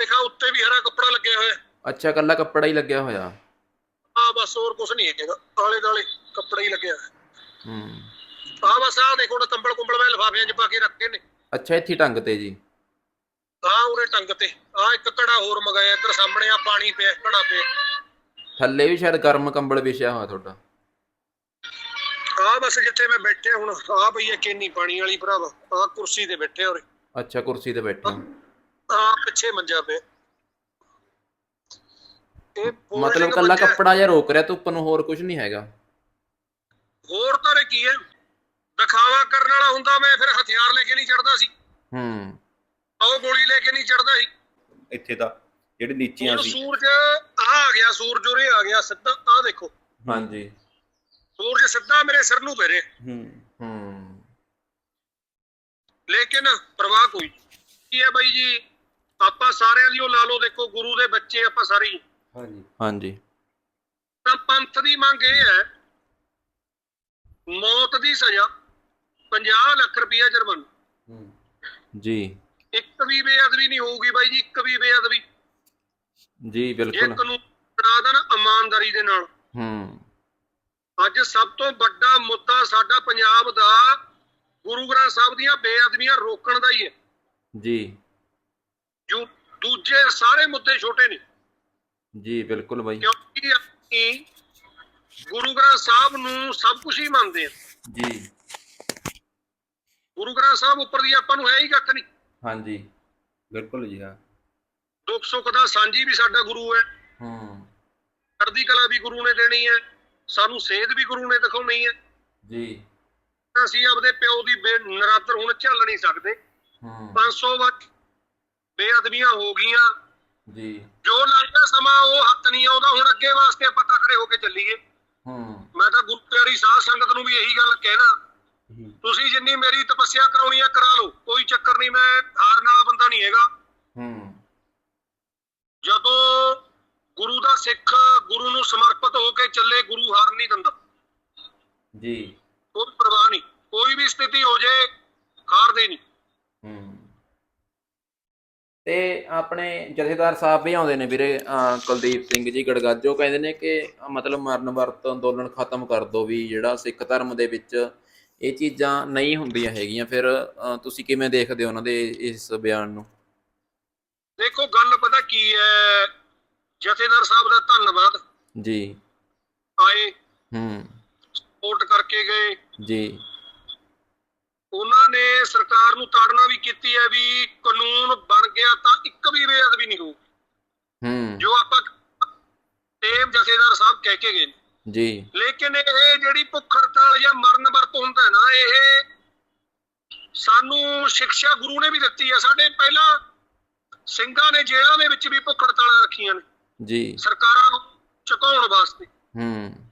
ਦਿਖਾ ਉੱਤੇ ਵੀ ਹਰਾ ਕੱਪੜਾ ਲੱਗਿਆ ਹੋਇਆ। ਅੱਛਾ ਕੱਲਾ ਕੱਪੜਾ ਹੀ ਲੱਗਿਆ ਹੋਇਆ। ਆ ਬਸ ਹੋਰ ਕੁਝ ਨਹੀਂ ਹੈਗਾ। ਆਲੇ ਦਾਲੇ ਕੱਪੜਾ ਹੀ ਲੱਗਿਆ ਹੂੰ। ਆ ਬਸ ਆ ਦੇਖੋ ਨਾ ਕੰਬਲ ਕੁੰਬਲ ਮੈਂ ਲਿਫਾਫਿਆਂ 'ਚ ਪਾ ਕੇ ਰੱਖੇ ਨੇ। ਅੱਛਾ ਇੱਥੇ ਟੰਗ ਤੇ ਜੀ। ਆ ਉਰੇ ਟੰਗ ਤੇ। ਆ ਇੱਕ ਘੜਾ ਹੋਰ ਮਗਾਇਆ ਇੱਧਰ ਸਾਹਮਣੇ ਆ ਪਾਣੀ ਪਿਆ ਘੜਾ ਪਿਆ। ਥੱਲੇ ਵੀ ਸ਼ਾਇਦ ਗਰਮ ਕੰਬਲ ਵਿਛਿਆ ਹੋਇਆ ਤੁਹਾਡਾ। ਆ ਬਸ ਜਿੱਥੇ ਮੈਂ ਬੈਠਿਆ ਹੁਣ ਆ ਪਈ ਹੈ ਕੇਨੀ ਪਾਣੀ ਵਾਲੀ ਭਰਾਵਾ ਆ ਕੁਰਸੀ ਤੇ ਬੈਠੇ ਉਰੇ। ਅੱਛਾ ਕੁਰਸੀ ਤੇ ਬੈਠੇ ਹੋ। ਆ ਪਿੱਛੇ ਮੰਜਾ ਪਿਆ। ਇਹ folding ਮਤਲਬ ਕੱਲਾ ਮੰਜਾ ਹੈ। ਕੱਪੜਾ ਜਿਹਾ ਰੋਕ ਰਿਹਾ ਧੁੱਪ ਨੂੰ ਹੋਰ ਕੁਝ ਨਹੀਂ ਹੈਗਾ। ਹੋਰ ਤਾਂ ਰੇ ਕੀ ਹੈ? ਦਿਖਾਵਾ ਕਰਨ ਵਾਲਾ ਹੁੰਦਾ ਮੈਂ ਫਿਰ ਹਥਿਆਰ ਲੈ ਕੇ ਨਹੀਂ ਚੜਦਾ ਸੀ। ਹੂੰ। ਉਹ ਗੋਲੀ ਲੈ ਕੇ ਨਹੀਂ ਚੜਦਾ ਸੀ। ਇੱਥੇ ਤਾਂ ਜਿਹੜੇ ਨੀਚੀਆਂ ਹੁਣ ਸੀ। ਸੂਰਜ ਆ ਆ ਗਿਆ ਸੂਰਜ ਉਰੇ ਆ ਗਿਆ ਸਿੱਧਾ ਆ ਦੇਖੋ। ਹਾਂਜੀ। ਸੂਰਜ ਸਿੱਧਾ ਮੇਰੇ ਸਿਰ ਨੂੰ ਪੈ ਰਿਹਾ ਹੂੰ ਹੂੰ। ਲੇਕਿਨ ਪ੍ਰਵਾਹ ਕੋਈ। ਕੀ ਹੈ ਬਾਈ ਜੀ? ਆਪਾਂ ਸਾਰਿਆਂ ਦੀ ਉਹ ਲਾ ਲਓ ਦੇਖੋ ਗੁਰੂ ਦੇ ਬੱਚੇ ਆਪਾਂ ਸਾਰੇ ਹੀ। ਹਾਂਜੀ। ਹਾਂਜੀ। ਤਾਂ ਪੰਥ ਦੀ ਮੰਗ ਇਹ ਹੈ ਮੌਤ ਦੀ ਸਜ਼ਾ 50 ਲੱਖ ਰੁਪਇਆ ਜੁਰਮਾਨਾ। ਹੂੰ। ਜੀ। ਇੱਕ ਵੀ ਬੇਅਦਬੀ ਨਹੀਂ ਹੋਊਗੀ ਬਾਈ ਜੀ ਇੱਕ ਵੀ ਬੇਅਦਬੀ। ਜੀ ਬਿਲਕੁਲ। ਕਾਨੂੰਨ ਬਣਾ ਦੇਣ ਇਮਾਨਦਾਰੀ ਦੇ ਨਾਲ। ਹੂੰ। ਅੱਜ ਸਭ ਤੋਂ ਵੱਡਾ ਮੁੱਦਾ ਸਾਡਾ ਪੰਜਾਬ ਦਾ ਗੁਰੂ ਗ੍ਰੰਥ ਸਾਹਿਬ ਦੀਆਂ ਬੇਅਦਬੀਆਂ ਰੋਕਣ ਦਾ ਹੀ ਹੈ। ਜੀ। ਜੋ ਦੂਜੇ ਸਾਰੇ ਮੁੱਦੇ ਛੋਟੇ ਨੇ। ਜੀ ਬਿਲਕੁਲ ਬਾਈ। ਕਿਉਂਕਿ ਅਸੀਂ ਗੁਰੂ ਗ੍ਰੰਥ ਸਾਹਿਬ ਨੂੰ ਸਭ ਕੁਝ ਹੀ ਮੰਨਦੇ ਆ ਜੀ। ਗੁਰੂ ਗ੍ਰੰਥ ਸਾਹਿਬ ਉੱਪਰ ਦੀ ਆਪਾਂ ਨੂੰ ਹੈ ਹੀ ਕੱਖ ਨਹੀਂ। ਹਾਂਜੀ ਬਿਲਕੁਲ ਜੀ ਹਾਂ। ਦੁੱਖ ਸੁੱਖ ਦਾ ਸਾਂਝੀ ਵੀ ਸਾਡਾ ਗੁਰੂ ਹੈ। ਹੂੰ। ਚੜ੍ਹਦੀ ਕਲਾ ਵੀ ਗੁਰੂ ਨੇ ਦੇਣੀ ਹੈ। ਸਾਨੂੰ ਸੇਧ ਵੀ ਗੁਰੂ ਨੇ ਦਿਖਾਉਣੀ ਹੈ। ਜੀ। ਅਸੀਂ ਆਪਦੇ ਪਿਓ ਦੀ ਨਰਾਦਰ ਹੁਣ ਝੱਲ ਨਹੀਂ ਸਕਦੇ। ਹੂੰ। 500 ਵਾਰ ਬੇਅਦਬੀਆਂ ਹੋ ਗਈਆਂ। ਜੀ। ਜੋ ਲੰਘਦਾ ਸਮਾਂ ਉਹ ਹੱਥ ਨਹੀਂ ਆਉਂਦਾ। ਹੁਣ ਅੱਗੇ ਵਾਸਤੇ ਆਪਾਂ ਤਕੜੇ ਹੋ ਕੇ ਚੱਲੀਏ। ਹੂੰ। ਮੈਂ ਤਾਂ ਗੁਰੂ ਪਿਆਰੀ ਸਾਧ ਸੰਗਤ ਨੂੰ ਵੀ ਇਹੀ ਗੱਲ ਕਹਿਣਾ। ਤੁਸੀਂ ਜਿੰਨੀ ਮੇਰੀ ਤਪੱਸਿਆ ਕਰਾਉਣੀ ਹੈ ਕਰਾ ਲਓ। ਕੋਈ ਚੱਕਰ ਨਹੀਂ ਮੈਂ ਹਾਰਨ ਵਾਲਾ ਬੰਦਾ ਨਹੀਂ ਹੈਗਾ। ਹੂੰ। ਜਦੋਂ ਗੁਰੂ ਦਾ ਸਿੱਖ ਗੁਰੂ ਨੂੰ ਸਮਰਪਿਤ ਹੋ ਕੇ ਚੱਲੇ ਗੁਰੂ ਹਾਰ ਨਹੀਂ ਦਿੰਦਾ। ਜੀ। ਕੋਈ ਪਰਵਾਹ ਨਹੀਂ। ਕੋਈ ਵੀ ਸਥਿਤੀ ਹੋ ਜਾਏ ਹਾਰਦੇ ਨਹੀਂ। ਹੂੰ। ਤੇ ਆਪਣੇ ਜਥੇਦਾਰ ਸਾਹਿਬ ਵੀ ਆਉਂਦੇ ਨੇ ਵੀਰੇ ਕੁਲਦੀਪ ਸਿੰਘ ਜੀ ਗੜਗਾਜੋ ਕਹਿੰਦੇ ਨੇ ਕਿ ਮਤਲਬ ਮਰਨ ਵਰਤ ਅੰਦੋਲਨ ਖਤਮ ਕਰ ਦੋ ਵੀ ਜਿਹੜਾ ਸਿੱਖ ਧਰਮ ਦੇ ਵਿੱਚ ਇਹ ਚੀਜ਼ਾਂ ਨਹੀਂ ਹੁੰਦੀਆਂ ਹੈਗੀਆਂ। ਫਿਰ ਤੁਸੀਂ ਕਿਵੇਂ ਦੇਖਦੇ ਹੋ ਉਹਨਾਂ ਦੇ ਇਸ ਬਿਆਨ ਨੂੰ? ਦੇਖੋ ਗੱਲ ਪਤਾ ਕੀ ਹੈ? ਜਥੇਦਾਰ ਸਾਹਿਬ ਦਾ ਧੰਨਵਾਦ। ਜੀ। ਆਏ ਹੂੰ। ਸਪੋਰਟ ਕਰਕੇ ਗਏ। ਜੀ। ਉਹਨਾਂ ਨੇ ਸਰਕਾਰ ਨੂੰ ਤਾੜਨਾ ਵੀ ਕੀਤੀ ਹੈ ਵੀ ਕਾਨੂੰਨ ਬਣ ਗਿਆ ਤਾਂ ਇੱਕ ਵੀ ਬੇਅਦਬੀ ਨਹੀਂ ਹੋਊ ਹੂੰ। ਜੋ ਆਪਾਂ ਟੇਮ ਜਥੇਦਾਰ ਸਾਹਿਬ ਕਹਿ ਕੇ ਗਏ। ਜੀ। ਲੇਕਿਨ ਇਹ ਜਿਹੜੀ ਭੁੱਖ ਹੜਤਾਲ ਜਾਂ ਮਰਨ ਵਰਤ ਹੁੰਦਾ ਹੈ ਨਾ ਇਹ ਸਾਨੂੰ ਸਿੱਖਿਆ ਗੁਰੂ ਨੇ ਵੀ ਦਿੱਤੀ ਹੈ। ਸਾਡੇ ਪਹਿਲਾਂ ਸਿੰਘਾਂ ਨੇ ਜੇਲ੍ਹਾਂ ਦੇ ਵਿੱਚ ਵੀ ਭੁੱਖ ਹੜਤਾਲਾਂ ਰੱਖੀਆਂ ਨੇ। ਜੀ। ਸਰਕਾਰਾਂ ਨੂੰ ਝੁਕਾਉਣ ਵਾਸਤੇ। ਹੂੰ।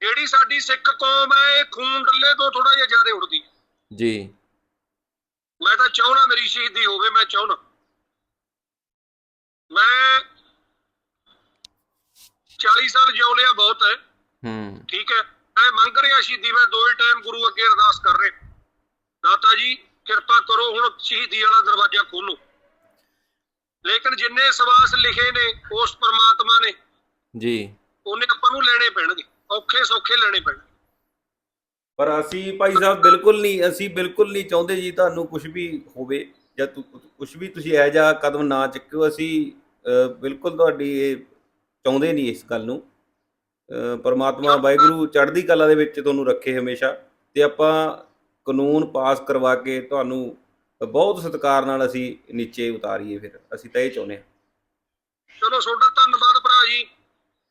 ਜਿਹੜੀ ਸਾਡੀ ਸਿੱਖ ਕੌਮ ਹੈ ਇਹ ਖੂਨ ਡੱਲੇ ਤੋਂ ਥੋੜਾ ਜਿਹਾ ਜ਼ਿਆਦਾ ਉੱਡਦੀ ਹੈ। ਜੀ। ਮੈਂ ਤਾਂ ਚਾਹਣਾ ਮੇਰੀ ਸ਼ਹੀਦੀ ਹੋਵੇ ਮੈਂ ਚਾਹਣਾ ਮੈਂ 40 ਸਾਲ ਜਿਉ ਲਿਆ ਬਹੁਤ ਹੈ। ਹੂੰ। ਠੀਕ ਹੈ। ਮੈਂ ਮੰਗ ਰਿਹਾ ਸ਼ਹੀਦੀ ਮੈਂ ਦੋ ਹੀ ਟਾਈਮ ਗੁਰੂ ਅੱਗੇ ਅਰਦਾਸ ਕਰ ਰਿਹਾ। ਦਾਤਾ ਜੀ ਕਿਰਪਾ ਕਰੋ ਹੁਣ ਸ਼ਹੀਦੀ ਵਾਲਾ ਦਰਵਾਜ਼ਾ ਖੋਲੋ। ਲੇਕਿਨ ਜਿੰਨੇ ਸਵਾਸ ਲਿਖੇ ਨੇ ਉਸ ਪਰਮਾਤਮਾ ਨੇ ਜੀ। ਉਹਨੇ ਆਪਾਂ ਨੂੰ ਲੈਣੇ ਪੈਣਗੇ। ਔਖੇ ਸੌਖੇ ਲੈਣੇ ਪੈਣਗੇ। ਪਰ ਅਸੀਂ ਭਾਈ ਸਾਹਿਬ ਬਿਲਕੁਲ ਨਹੀਂ, ਅਸੀਂ ਬਿਲਕੁਲ ਨਹੀਂ ਚਾਹੁੰਦੇ ਜੀ ਤੁਹਾਨੂੰ ਕੁਝ ਵੀ ਹੋਵੇ ਜਾਂ ਕੁਝ ਵੀ ਤੁਸੀਂ ਇਹ ਜਿਹਾ ਕਦਮ ਨਾ ਚੱਕਿਓ। ਅਸੀਂ ਬਿਲਕੁਲ ਤੁਹਾਡੀ ਇਹ ਚਾਹੁੰਦੇ ਨਹੀਂ ਇਸ ਗੱਲ ਨੂੰ। ਪਰਮਾਤਮਾ ਵਾਹਿਗੁਰੂ ਚੜ੍ਹਦੀ ਕਲਾ ਦੇ ਵਿੱਚ ਤੁਹਾਨੂੰ ਰੱਖੇ ਹਮੇਸ਼ਾ। ਤੇ ਆਪਾਂ ਕਾਨੂੰਨ ਪਾਸ ਕਰਵਾ ਕੇ ਤੁਹਾਨੂੰ ਬਹੁਤ ਸਤਿਕਾਰ ਨਾਲ ਅਸੀਂ ਨੀਚੇ ਉਤਾਰੀਏ ਫਿਰ। ਅਸੀਂ ਤਾਂ ਇਹ ਚਾਹੁੰਦੇ ਹਾਂ। ਚਲੋ, ਤੁਹਾਡਾ ਧੰਨਵਾਦ ਭਰਾ ਜੀ।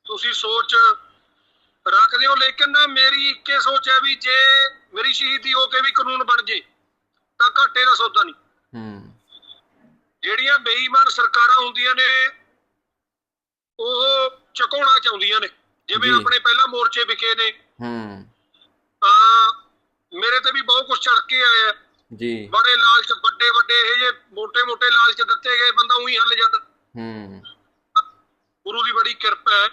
ਤੁਸੀਂ ਸੋਚ ਰੱਖ ਦਿਓ ਲੇਕਿਨ ਮੇਰੀ ਇੱਕੇ ਸੋਚ ਹੈ ਵੀ ਜੇ ਮੇਰੀ ਸ਼ਹੀਦੀ ਹੋ ਕੇ ਵੀ ਕਾਨੂੰਨ ਬਣ ਜੇ ਤਾਂ ਘਾਟੇ ਦਾ ਸੌਦਾ ਨਹੀਂ। ਹੂੰ। ਜਿਹੜੀਆਂ ਬੇਈਮਾਨ ਸਰਕਾਰਾਂ ਹੁੰਦੀਆਂ ਨੇ ਉਹ ਚਕਾਉਣਾ ਚਾਹੁੰਦੀਆਂ ਨੇ। ਜਿਵੇਂ ਆਪਣੇ ਪਹਿਲਾਂ ਮੋਰਚੇ ਵਿਖੇ ਨੇ। ਹੂੰ। ਤਾਂ ਮੇਰੇ ਤੇ ਵੀ ਬਹੁਤ ਕੁਝ ਚੜ ਕੇ ਆਇਆ। ਜੀ। ਬੜੇ ਲਾਲਚ ਵੱਡੇ ਵੱਡੇ ਇਹ ਜੇ ਮੋਟੇ ਮੋਟੇ ਲਾਲਚ ਦਿੱਤੇ ਗਏ ਬੰਦਾ ਉਹੀ ਹੱਲ ਜਾਂਦਾ ਹੂੰ। ਗੁਰੂ ਦੀ ਬੜੀ ਕਿਰਪਾ ਹੈ।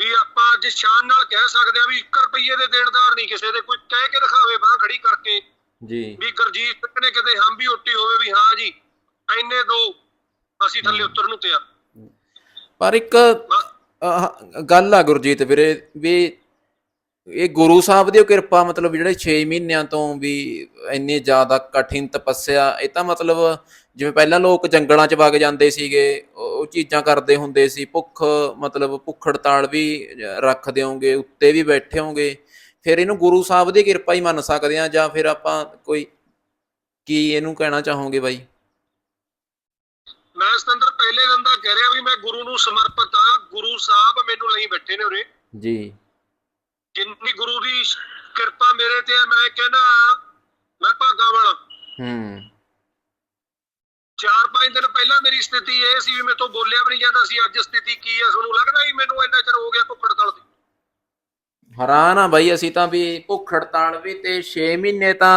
ਵੀ ਆਪਾਂ ਅੱਜ ਸ਼ਾਨ ਨਾਲ ਕਹਿ ਸਕਦੇ ਆ ਵੀ 1 ਰੁਪਏ ਦੇ ਦੇਣਦਾਰ ਨਹੀਂ ਕਿਸੇ ਦੇ। ਕੋਈ ਕਹਿ ਕੇ ਦਿਖਾਵੇ ਬਾਹ ਖੜੀ ਕਰਕੇ। ਜੀ। ਵੀ ਗੁਰਜੀਤ ਸਿੰਘ ਨੇ ਕਿਤੇ ਹਮ ਵੀ ਉੱਟੀ ਹੋਵੇ ਵੀ ਹਾਂ ਜੀ ਐਨੇ ਦੋ ਅਸੀਂ ਥੱਲੇ ਉਤਰਨ ਨੂੰ ਤਿਆਰ। ਪਰ ਇੱਕ ਗੱਲ ਆ ਗੁਰਜੀਤ ਵੀਰੇ ਵੀ ਇਹ ਗੁਰੂ ਸਾਹਿਬ ਦੀ ਕਿਰਪਾ ਮਤਲਬ ਜਿਹੜੇ 6 ਮਹੀਨਿਆਂ ਤੋਂ ਵੀ ਇੰਨੀ ਜ਼ਿਆਦਾ ਕਠਿਨ ਤਪੱਸਿਆ ਇਹ ਤਾਂ ਮਤਲਬ ਜਿਵੇਂ ਪਹਿਲਾਂ ਲੋਕ ਜੰਗਲਾਂ 'ਚ ਵਗ ਜਾਂਦੇ ਸੀਗੇ ਉਹ ਚੀਜ਼ਾਂ ਕਰਦੇ ਹੁੰਦੇ ਸੀ ਭੁੱਖ ਮਤਲਬ ਭੁੱਖ ਹੜਤਾਲ ਵੀ ਰੱਖ ਦਿਓਗੇ ਉੱਤੇ ਵੀ ਬੈਠੇ ਹੋਗੇ। ਫਿਰ ਇਹਨੂੰ ਗੁਰੂ ਸਾਹਿਬ ਦੀ ਕਿਰਪਾ ਹੀ ਮੰਨ ਸਕਦੇ ਆ ਜਾਂ ਫਿਰ ਆਪਾਂ ਕੋਈ ਕੀ ਇਹਨੂੰ ਕਹਿਣਾ ਚਾਹੋਗੇ ਬਾਈ? ਮੈਂ ਸਤੰਦਰ ਪਹਿਲੇ ਦਿਨ ਦਾ ਕਹਿ ਰਿਹਾ ਵੀ ਮੈਂ ਗੁਰੂ ਨੂੰ ਸਮਰਪਿਤ ਆ ਗੁਰੂ ਸਾਹਿਬ ਮੈਨੂੰ ਲਈ ਬੈਠੇ ਨੇ ਉਰੇ। ਜੀ। ਜਿੰਨੀ ਗੁਰੂ ਦੀ ਕਿਰਪਾ ਮੇਰੇ ਤੇ ਮੈਂ ਕਹਿੰਦਾ ਮੈਂ ਭਾਗਾ ਵਾਲਾ। ਹੂੰ। ਚਾਰ ਪੰਜ ਦਿਨ ਪਹਿਲਾਂ ਮੇਰੀ ਸਥਿਤੀ ਇਹ ਸੀ ਵੀ ਮੇਰੇ ਤੋਂ ਬੋਲਿਆ ਵੀ ਨਹੀਂ ਜਾਂਦਾ ਸੀ, ਅੱਜ ਸਥਿਤੀ ਕੀ ਹੈ ਤੁਹਾਨੂੰ ਲੱਗਦਾ ਵੀ ਮੈਨੂੰ ਇੰਨਾ ਚਿਰ ਹੋ ਗਿਆ ਭੁੱਖ ਹੜਤਾਲ ਦੀ? ਹੈਰਾਨ ਆ ਬਾਈ, ਅਸੀਂ ਤਾਂ ਵੀ ਭੁੱਖ ਹੜਤਾਲ ਵੀ ਤੇ 6 ਮਹੀਨੇ ਤਾਂ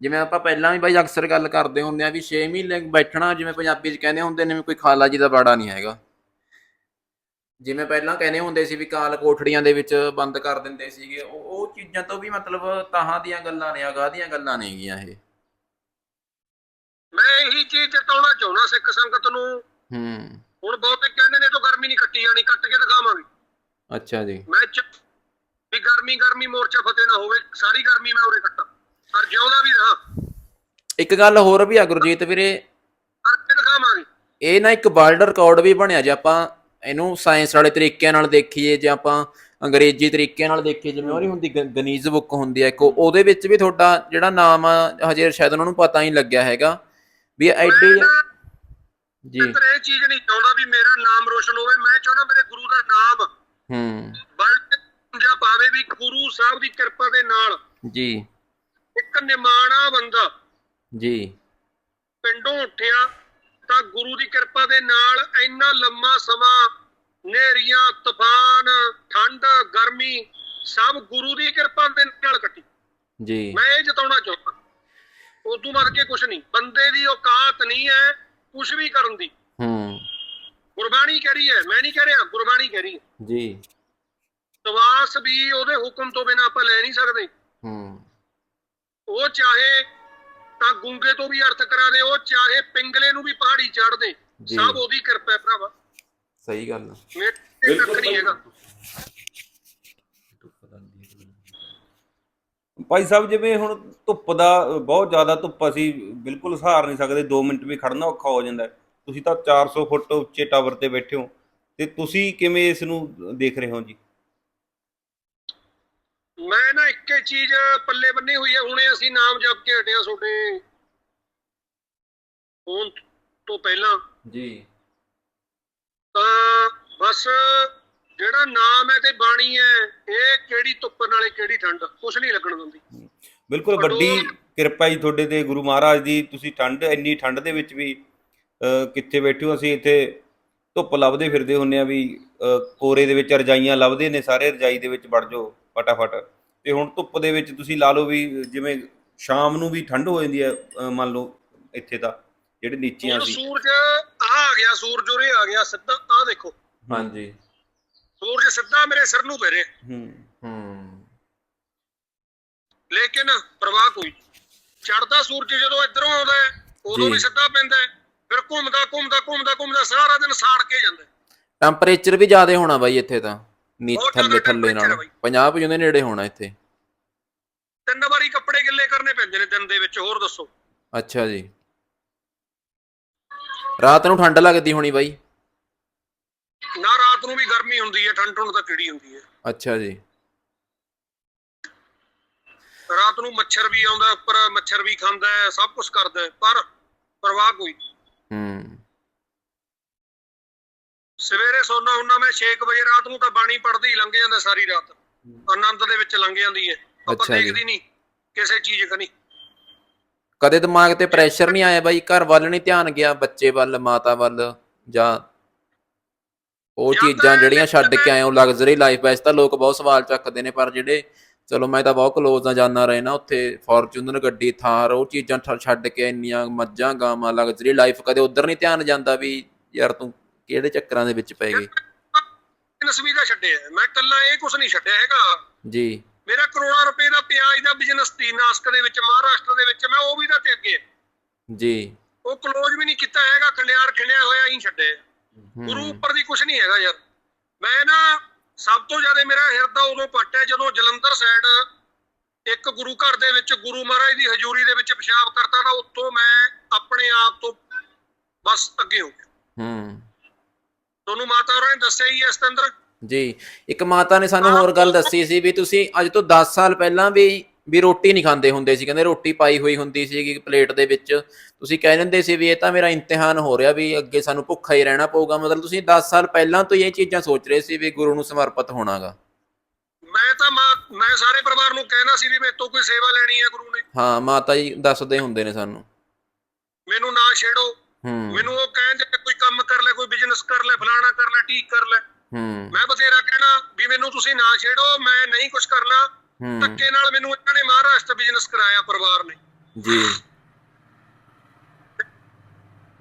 ਜਿਵੇਂ ਆਪਾਂ ਪਹਿਲਾਂ ਵੀ ਬਾਈ ਅਕਸਰ ਗੱਲ ਕਰਦੇ ਹੁੰਦੇ ਆ ਵੀ 6 ਮਹੀਨੇ ਬੈਠਣਾ, ਜਿਵੇਂ ਪੰਜਾਬੀ 'ਚ ਕਹਿੰਦੇ ਹੁੰਦੇ ਨੇ ਕੋਈ ਖਾਲਾ ਜੀ ਦਾ ਬਾੜਾ ਨਹੀਂ ਹੈਗਾ। ਜਿਵੇਂ ਪਹਿਲਾਂ ਕਹਿੰਦੇ ਹੁੰਦੇ ਸੀ ਵੀ ਕਾਲ ਕੋਠੜੀਆਂ ਦੇ ਵਿੱਚ ਬੰਦ ਕਰ ਦਿੰਦੇ ਸੀਗੇ ਉਹ ਚੀਜ਼ਾਂ ਤੋਂ ਵੀ ਮਤਲਬ ਤਾਹਾਂ ਦੀਆਂ ਗੱਲਾਂ ਨੇ ਅਗਾਹ ਦੀਆਂ ਗੱਲਾਂ ਨੇ ਇਹ। ਮੈਂ ਇਹੀ ਚੀਜ਼ ਚਤਾਉਣਾ ਚਾਹੁੰਦਾ ਸਿੱਖ ਸੰਗਤ ਨੂੰ। ਹੂੰ। ਹੁਣ ਬਹੁਤੇ ਕਹਿੰਦੇ ਨੇ ਤਾਂ ਗਰਮੀ ਨਹੀਂ ਕੱਟੀ ਜਾਣੀ ਕੱਟ ਕੇ ਦਿਖਾਵਾਂਗੇ। ਅੱਛਾ ਜੀ। ਮੈਂ ਚ ਵੀ ਗਰਮੀ ਗਰਮੀ ਮੋਰਚਾ ਫਤਿਹ ਨਾ ਹੋਵੇ ਸਾਰੀ ਗਰਮੀ ਮੈਂ ਉਰੇ ਕੱਟਾਂ। ਪਰ ਜਿਉਂਦਾ ਵੀ ਰਹਾ। ਇੱਕ ਗੱਲ ਹੋਰ ਵੀ ਆ ਗੁਰਜੀਤ ਵੀਰੇ। ਕਰਕੇ ਦਿਖਾਵਾਂਗੇ। ਇਹ ਨਾ ਇੱਕ ਵਰਲਡ ਰਿਕਾਰਡ ਵੀ ਬਣਿਆ ਜੇ ਆਪਾਂ ਇਹਨੂੰ ਸਾਇੰਸ ਵਾਲੇ ਤਰੀਕਿਆਂ ਨਾਲ ਦੇਖੀਏ ਜੇ ਆਪਾਂ ਅੰਗਰੇਜ਼ੀ ਤਰੀਕੇ ਨਾਲ ਦੇਖੀਏ ਜਿਵੇਂ ਉਹ ਨਹੀਂ ਹੁੰਦੀ ਗਨੀਜ਼ ਬੁੱਕ ਹੁੰਦੀ ਹੈ ਇੱਕ ਉਹ- ਉਹਦੇ ਵਿੱਚ ਵੀ ਤੁਹਾਡਾ ਜਿਹੜਾ ਨਾਮ ਆ ਹਜੇ ਸ਼ਾਇਦ ਉਹਨਾਂ ਨੂੰ ਪਤਾ ਹੀ ਲੱਗਿਆ ਹੈਗਾ। ਵੀ ਐਡੀ ਜੀ। ਅੰਦਰ ਇਹ ਚੀਜ਼ ਨਹੀਂ ਚਾਹੁੰਦਾ ਵੀ ਮੇਰਾ ਨਾਮ ਰੋਸ਼ਨ ਹੋਵੇ। ਮੈਂ ਚਾਹੁੰਦਾ ਮੇਰੇ ਗੁਰੂ ਦਾ ਨਾਮ ਹੂੰ। ਬਲਕਿ ਜਾਂ ਪਾਵੇ ਵੀ ਗੁਰੂ ਸਾਹਿਬ ਦੀ ਕਿਰਪਾ ਦੇ ਨਾਲ ਜੀ। ਇੱਕ ਨਿਮਾਣਾ ਬੰਦਾ ਜੀ। ਪਿੰਡੋਂ ਉੱਠਿਆ ਤਾਂ ਗੁਰੂ ਦੀ ਕਿਰਪਾ ਦੇ ਨਾਲ ਇੰਨਾ ਲੰਮਾ ਸਮਾਂ ਨੇਰੀਆਂ ਤੂਫਾਨ ਠੰਡ ਗਰਮੀ ਸਭ ਗੁਰੂ ਦੀ ਕਿਰਪਾ ਦੇ ਨਾਲ ਕੱਟੀ। ਜੀ। ਮੈਂ ਇਹ ਜਤਾਉਣਾ ਚਾਹੁੰਦਾ। ਉਦੋਂ ਵੱਧ ਕੇ ਕੁਝ ਨਹੀਂ। ਬੰਦੇ ਦੀ ਔਕਾਤ ਨਹੀਂ ਹੈ ਕੁਝ ਵੀ ਕਰਨ ਦੀ। ਹੂੰ। ਗੁਰਬਾਣੀ ਕਹਿ ਰਹੀ ਹੈ। ਮੈਂ ਨਹੀਂ ਕਹਿ ਰਿਹਾ ਗੁਰਬਾਣੀ ਕਹਿ ਰਹੀ ਹੈ। ਜੀ। ਸਵਾਸ ਵੀ ਉਹਦੇ ਹੁਕਮ ਤੋਂ ਬਿਨਾਂ ਆਪਾਂ ਲੈ ਨਹੀਂ ਸਕਦੇ। ਹੂੰ। ਉਹ ਚਾਹੇ ਤਾਂ ਗੁੰਗੇ ਤੋਂ ਵੀ ਅਰਥ ਕਰਾ ਦੇ ਉਹ ਚਾਹੇ ਪਿੰਗਲੇ ਨੂੰ ਵੀ ਪਹਾੜੀ ਚੜ੍ਹ ਦੇ। ਸਭ ਉਹਦੀ ਕਿਰਪਾ ਹੈ ਭਰਾਵਾ। ਸਹੀ ਗੱਲ। ਮੇਰੇ ਤੇ ਕੱਖ ਨਹੀਂ ਹੈਗਾ। ਭਾਈ ਸਾਹਿਬ ਜਿਵੇਂ ਹੁਣ ਧੁੱਪ ਦਾ ਬਹੁਤ ਜ਼ਿਆਦਾ ਧੁੱਪ ਅਸੀਂ ਬਿਲਕੁਲ ਸਹਾਰ ਨਹੀਂ ਸਕਦੇ 2 ਮਿੰਟ ਵੀ ਖੜਨਾ ਔਖਾ ਹੋ ਜਾਂਦਾ। ਤੁਸੀਂ ਤਾਂ 400 ਫੁੱਟ ਉੱਚੇ ਟਾਵਰ ਤੇ ਬੈਠੇ ਹੋ ਤੇ ਤੁਸੀਂ ਕਿਵੇਂ ਇਸ ਨੂੰ ਦੇਖ ਰਹੇ ਹੋ ਜੀ? ਮੈਂ ਨਾ ਇੱਕੇ ਚੀਜ਼ ਪੱਲੇ ਬੰਨੀ ਹੋਈ ਹੈ ਹੁਣੇ ਅਸੀਂ ਨਾਮ ਜਪ ਕੇ ਹਟਿਆ ਤੁਹਾਡੇ ਫੋਨ ਤੋਂ ਪਹਿਲਾਂ। ਜੀ। ਤਾਂ ਬਸ ਜਿਹੜਾ ਨਾਮ ਹੈ ਤੇ ਬਾਣੀ ਹੈ ਇਹ ਕਿਹੜੀ ਧੁੱਪ ਨਾਲੇ ਕਿਹੜੀ ਠੰਡ? ਕੁਛ ਨਹੀਂ ਲੱਗਣ ਦਿੰਦੀ। ਬਿਲਕੁਲ ਵੱਡੀ ਕਿਰਪਾ ਜੀ ਤੁਹਾਡੇ ਤੇ ਗੁਰੂ ਮਹਾਰਾਜ ਦੀ। ਤੁਸੀਂ ਠੰਡ ਇੰਨੀ ਠੰਡ ਦੇ ਵਿੱਚ ਵੀ ਕਿੱਥੇ ਬੈਠੇ ਹੋ? ਅਸੀਂ ਇੱਥੇ ਧੁੱਪ ਲੱਭਦੇ ਫਿਰਦੇ ਹੁੰਨੇ ਆ ਵੀ ਕੋਰੇ ਦੇ ਵਿੱਚ ਰਜਾਈਆਂ ਲੱਭਦੇ ਨੇ ਸਾਰੇ ਰਜਾਈ ਦੇ ਵਿੱਚ ਵੜ ਜਾਓ ਫਟਾਫਟ। ਤੇ ਹੁਣ ਧੁੱਪ ਦੇ ਵਿੱਚ ਤੁਸੀਂ ਲਾ ਲਓ ਵੀ ਜਿਵੇਂ ਸ਼ਾਮ ਨੂੰ ਵੀ ਠੰਡ ਹੋ ਜਾਂਦੀ ਹੈ ਮੰਨ ਲਓ ਇੱਥੇ ਤਾਂ ਜਿਹੜੇ ਨੀਚੀਆਂ ਹੁਣ ਸੀ। ਸੂਰਜ ਆ ਆ ਗਿਆ ਸੂਰਜ ਉਰੇ ਆ ਗਿਆ ਸਿੱਧਾ ਆ ਦੇਖੋ। ਹਾਂਜੀ। ਸੂਰਜ ਸਿੱਧਾ ਮੇਰੇ ਸਿਰ ਨੂੰ ਪੈ ਰਿਹਾ ਹੂੰ। ਹੂੰ। ਲੇਕਿਨ ਪ੍ਰਵਾਹ ਕੋਈ ਚੜਦਾ ਸੂਰਜ ਜਦੋਂ ਇਧਰੋਂ ਆਉਂਦਾ ਉਦੋਂ। ਵੀ ਸਿੱਧਾ ਪੈਂਦਾ ਫਿਰ ਘੁੰਮਦਾ ਘੁੰਮਦਾ ਘੁੰਮਦਾ ਘੁੰਮਦਾ ਸਾਰਾ ਦਿਨ ਸਾੜ ਕੇ ਜਾਂਦਾ। ਟੈਂਪਰੇਚਰ ਵੀ ਜ਼ਿਆਦਾ ਹੋਣਾ ਬਾਈ ਇੱਥੇ ਤਾਂ। ਨੀ ਬਹੁਤ ਥੱਲੇ ਥੱਲੇ ਨਾਲ। temperature ਆ ਬਾਈ। 50 ਪਜੂੰ ਦੇ ਨੇੜੇ ਹੋਣਾ ਇੱਥੇ। ਤਿੰਨ ਵਾਰੀ ਕੱਪੜੇ ਗਿੱਲੇ ਕਰਨੇ ਪੈਂਦੇ ਨੇ ਦਿਨ ਦੇ ਵਿੱਚ ਹੋਰ ਦੱਸੋ। ਅੱਛਾ ਜੀ। ਰਾਤ ਨੂੰ ਠੰਡ ਲੱਗਦੀ ਹੋਣੀ ਬਾਈ। ਨਾ ਰਾਤ ਨੂੰ ਵੀ ਗਰਮੀ ਹੁੰਦੀ ਹੈ ਠੰਡ ਠੰਡ ਤਾਂ ਕਿਹੜੀ ਹੁੰਦੀ ਹੈ। ਅੱਛਾ ਜੀ। ਰਾਤ ਨੂੰ ਮੱਛਰ ਵੀ ਆਉਂਦਾ ਉੱਪਰ ਮੱਛਰ ਵੀ ਖਾਂਦਾ ਹੈ ਸਭ ਕੁਝ ਕਰਦਾ ਹੈ ਪਰ ਪ੍ਰਵਾਹ ਕੋਈ ਹੂੰ। ਸਵੇਰੇ ਸੌਣਾ ਹੁੰਨਾ ਮੈਂ 6 ਵਜੇ ਰਾਤ ਨੂੰ ਤਾਂ ਬਾਣੀ ਪੜ੍ਹਦੀ ਹੀ ਲੰਘ ਜਾਂਦਾ ਸਾਰੀ ਰਾਤ। ਆਨੰਦ ਦੇ ਵਿੱਚ ਲੰਘ ਜਾਂਦੀ ਹੈ। ਆਪਾਂ ਅੱਛਾ ਜੀ। ਦੇਖਦੀ ਨਹੀਂ ਕਿਸੇ ਚੀਜ਼ ਕਨੀ। ਕਦੇ ਦਿਮਾਗ ਤੇ ਪ੍ਰੈਸ਼ਰ ਨਹੀਂ ਆਇਆ ਬਾਈ? ਘਰ ਵੱਲ ਨਹੀਂ ਧਿਆਨ ਗਿਆ ਬੱਚੇ ਵੱਲ ਮਾਤਾ ਵੱਲ ਜਾਂ ਉਹ ਚੀਜ਼ਾਂ ਜਿਹੜੀਆਂ ਛੱਡ ਕੇ ਆਏ ਹੋ ਲਗਜ਼ਰੀ ਲਾਈਫ ਵੈਸੇ ਤਾਂ ਲੋਕ ਬਹੁਤ ਸਵਾਲ ਚੱਕਦੇ ਨੇ ਪਰ ਜਿਹੜੇ ਚਲੋ ਮੈਂ ਤਾਂ ਬਹੁਤ ਕਲੋਜ਼ ਨਾਲ ਜਾਣਾ ਰਹੇ ਨਾ ਉੱਥੇ ਫੋਰਚੂਨਰ ਗੱਡੀ ਥਾਰ ਉਹ ਚੀਜ਼ਾਂ ਛੱਡ ਕੇ ਇੰਨੀਆਂ ਮੱਝਾਂ ਗਾਵਾਂ ਲਗਜ਼ਰੀ ਲਾਈਫ ਕਦੇ ਉਧਰ ਨਹੀਂ ਧਿਆਨ ਜਾਂਦਾ ਵੀ ਯਾਰ ਤੂੰ ਕਿਹੜੇ ਚੱਕਰਾਂ ਦੇ ਵਿੱਚ ਪੈ ਗਈ ਨਸਵੀ ਦਾ ਛੱਡਿਆ ਹੈ। ਮੈਂ ਕੱਲਾ ਇਹ ਕੁਝ ਨਹੀਂ ਛੱਡਿਆ ਹੈਗਾ ਜੀ ਮੇਰਾ ਕਰੋੜਾਂ ਰੁਪਏ ਦਾ ਪਿਆਜ਼ ਦਾ ਬਿਜ਼ਨਸ ਸੀ ਨਾਸਕ ਦੇ ਵਿੱਚ ਮਹਾਰਾਸ਼ਟਰ ਦੇ ਵਿੱਚ ਮੈਂ ਉਹ ਵੀ ਦਾ ਤੇ ਅੱਗੇ। ਜੀ ਉਹ ਕਲੋਜ਼ ਵੀ ਨਹੀਂ ਕੀਤਾ ਹੈਗਾ ਖੰਡਿਆਰ ਖਿੰਡਿਆ ਹੋਇਆ ਹੀ ਛੱਡੇ ਗੁਰੂ ਉੱਪਰ ਦੀ ਕੁਝ ਨਹੀਂ ਹੈਗਾ ਯਾਰ। ਮੈਂ ਨਾ ਸਭ ਤੋਂ ਜ਼ਿਆਦਾ ਮੇਰਾ ਹਿਰਦਾ ਉਦੋਂ ਪੱਟਿਆ ਜਦੋਂ ਜਲੰਧਰ ਸਾਈਡ ਇੱਕ ਗੁਰੂ ਘਰ ਦੇ ਵਿੱਚ ਗੁਰੂ ਮਹਾਰਾਜ ਦੀ ਹਜ਼ੂਰੀ ਦੇ ਵਿੱਚ ਪਿਸ਼ਾਬ ਕਰਤਾ ਤਾਂ ਉੱਥੋਂ ਮੈਂ ਆਪਣੇ ਆਪ ਤੋਂ ਬਸ ਅੱਗੇ ਹੋ ਗਿਆ। ਹੂੰ। ਤੁਹਾਨੂੰ ਮਾਤਾ ਹੋਰਾਂ ਨੇ ਦੱਸਿਆ ਹੀ ਹੈ ਸਤਿੰਦਰ? ਜੀ ਇੱਕ ਮਾਤਾ ਨੇ ਸਾਨੂੰ ਹੋਰ ਗੱਲ ਦੱਸੀ ਸੀ ਵੀ ਤੁਸੀਂ ਅੱਜ ਤੋਂ 10 ਸਾਲ ਪਹਿਲਾਂ ਵੀ ਵੀ ਰੋਟੀ ਨਹੀਂ ਖਾਂਦੇ ਹੁੰਦੇ ਸੀ ਕਹਿੰਦੇ ਰੋਟੀ ਪਾਈ ਹੋਈ ਹੁੰਦੀ ਸੀ ਪਲੇਟ ਦੇ ਵਿੱਚ। ਤੁਸੀਂ ਕਹਿ ਦਿੰਦੇ ਸੀ ਵੀ ਇਹ ਤਾਂ ਮੇਰਾ ਇਮਤਿਹਾਨ ਹੋ ਰਿਹਾ ਵੀ ਅੱਗੇ ਸਾਨੂੰ ਭੁੱਖਾ ਹੀ ਰਹਿਣਾ ਪਊਗਾ ਮਤਲਬ ਤੁਸੀਂ 10 ਸਾਲ ਪਹਿਲਾਂ ਤੋਂ ਇਹ ਚੀਜ਼ਾਂ ਸੋਚ ਰਹੇ ਸੀ ਵੀ ਗੁਰੂ ਨੂੰ ਸਮਰਪਿਤ ਹੋਣਾਗਾ। ਮੈਂ ਤਾਂ ਮਾਂ- ਸਾਰੇ ਪਰਿਵਾਰ ਨੂੰ ਕਹਿਣਾ ਸੀ ਵੀ ਮੇਰੇ ਤੋਂ ਕੋਈ ਸੇਵਾ ਲੈਣੀ ਹੈ ਗੁਰੂ ਨੇ। ਹਾਂ ਮਾਤਾ ਜੀ ਦੱਸਦੇ ਹੁੰਦੇ ਨੇ ਸਾਨੂੰ। ਮੈਨੂੰ ਨਾ ਛੇੜੋ। ਮੈਨੂੰ ਉਹ ਕਹਿੰਦੇ ਕੋਈ ਕੰਮ ਕਰ ਲੈ ਕੋਈ ਬਿਜ਼ਨਸ ਕਰ ਲੈ ਫਲਾਣਾ ਕਰ ਲੈ ਠੀਕ ਕਰ ਲੈ। ਮੈਂ ਬਥੇਰਾ ਕਹਿਣਾ ਵੀ ਮੈਨੂੰ ਤੁਸੀਂ ਨਾ ਛੇੜੋ ਮੈਂ ਨਹੀਂ ਕੁਝ ਕਰਨਾ। ਧੱਕੇ ਨਾਲ ਮੈਨੂੰ ਇਹਨਾਂ ਨੇ ਮਹਾਰਾਸ਼ਟਰ ਬਿਜ਼ਨਸ ਕਰਾਇਆ ਪਰਿਵਾਰ ਨੇ। ਜੀ।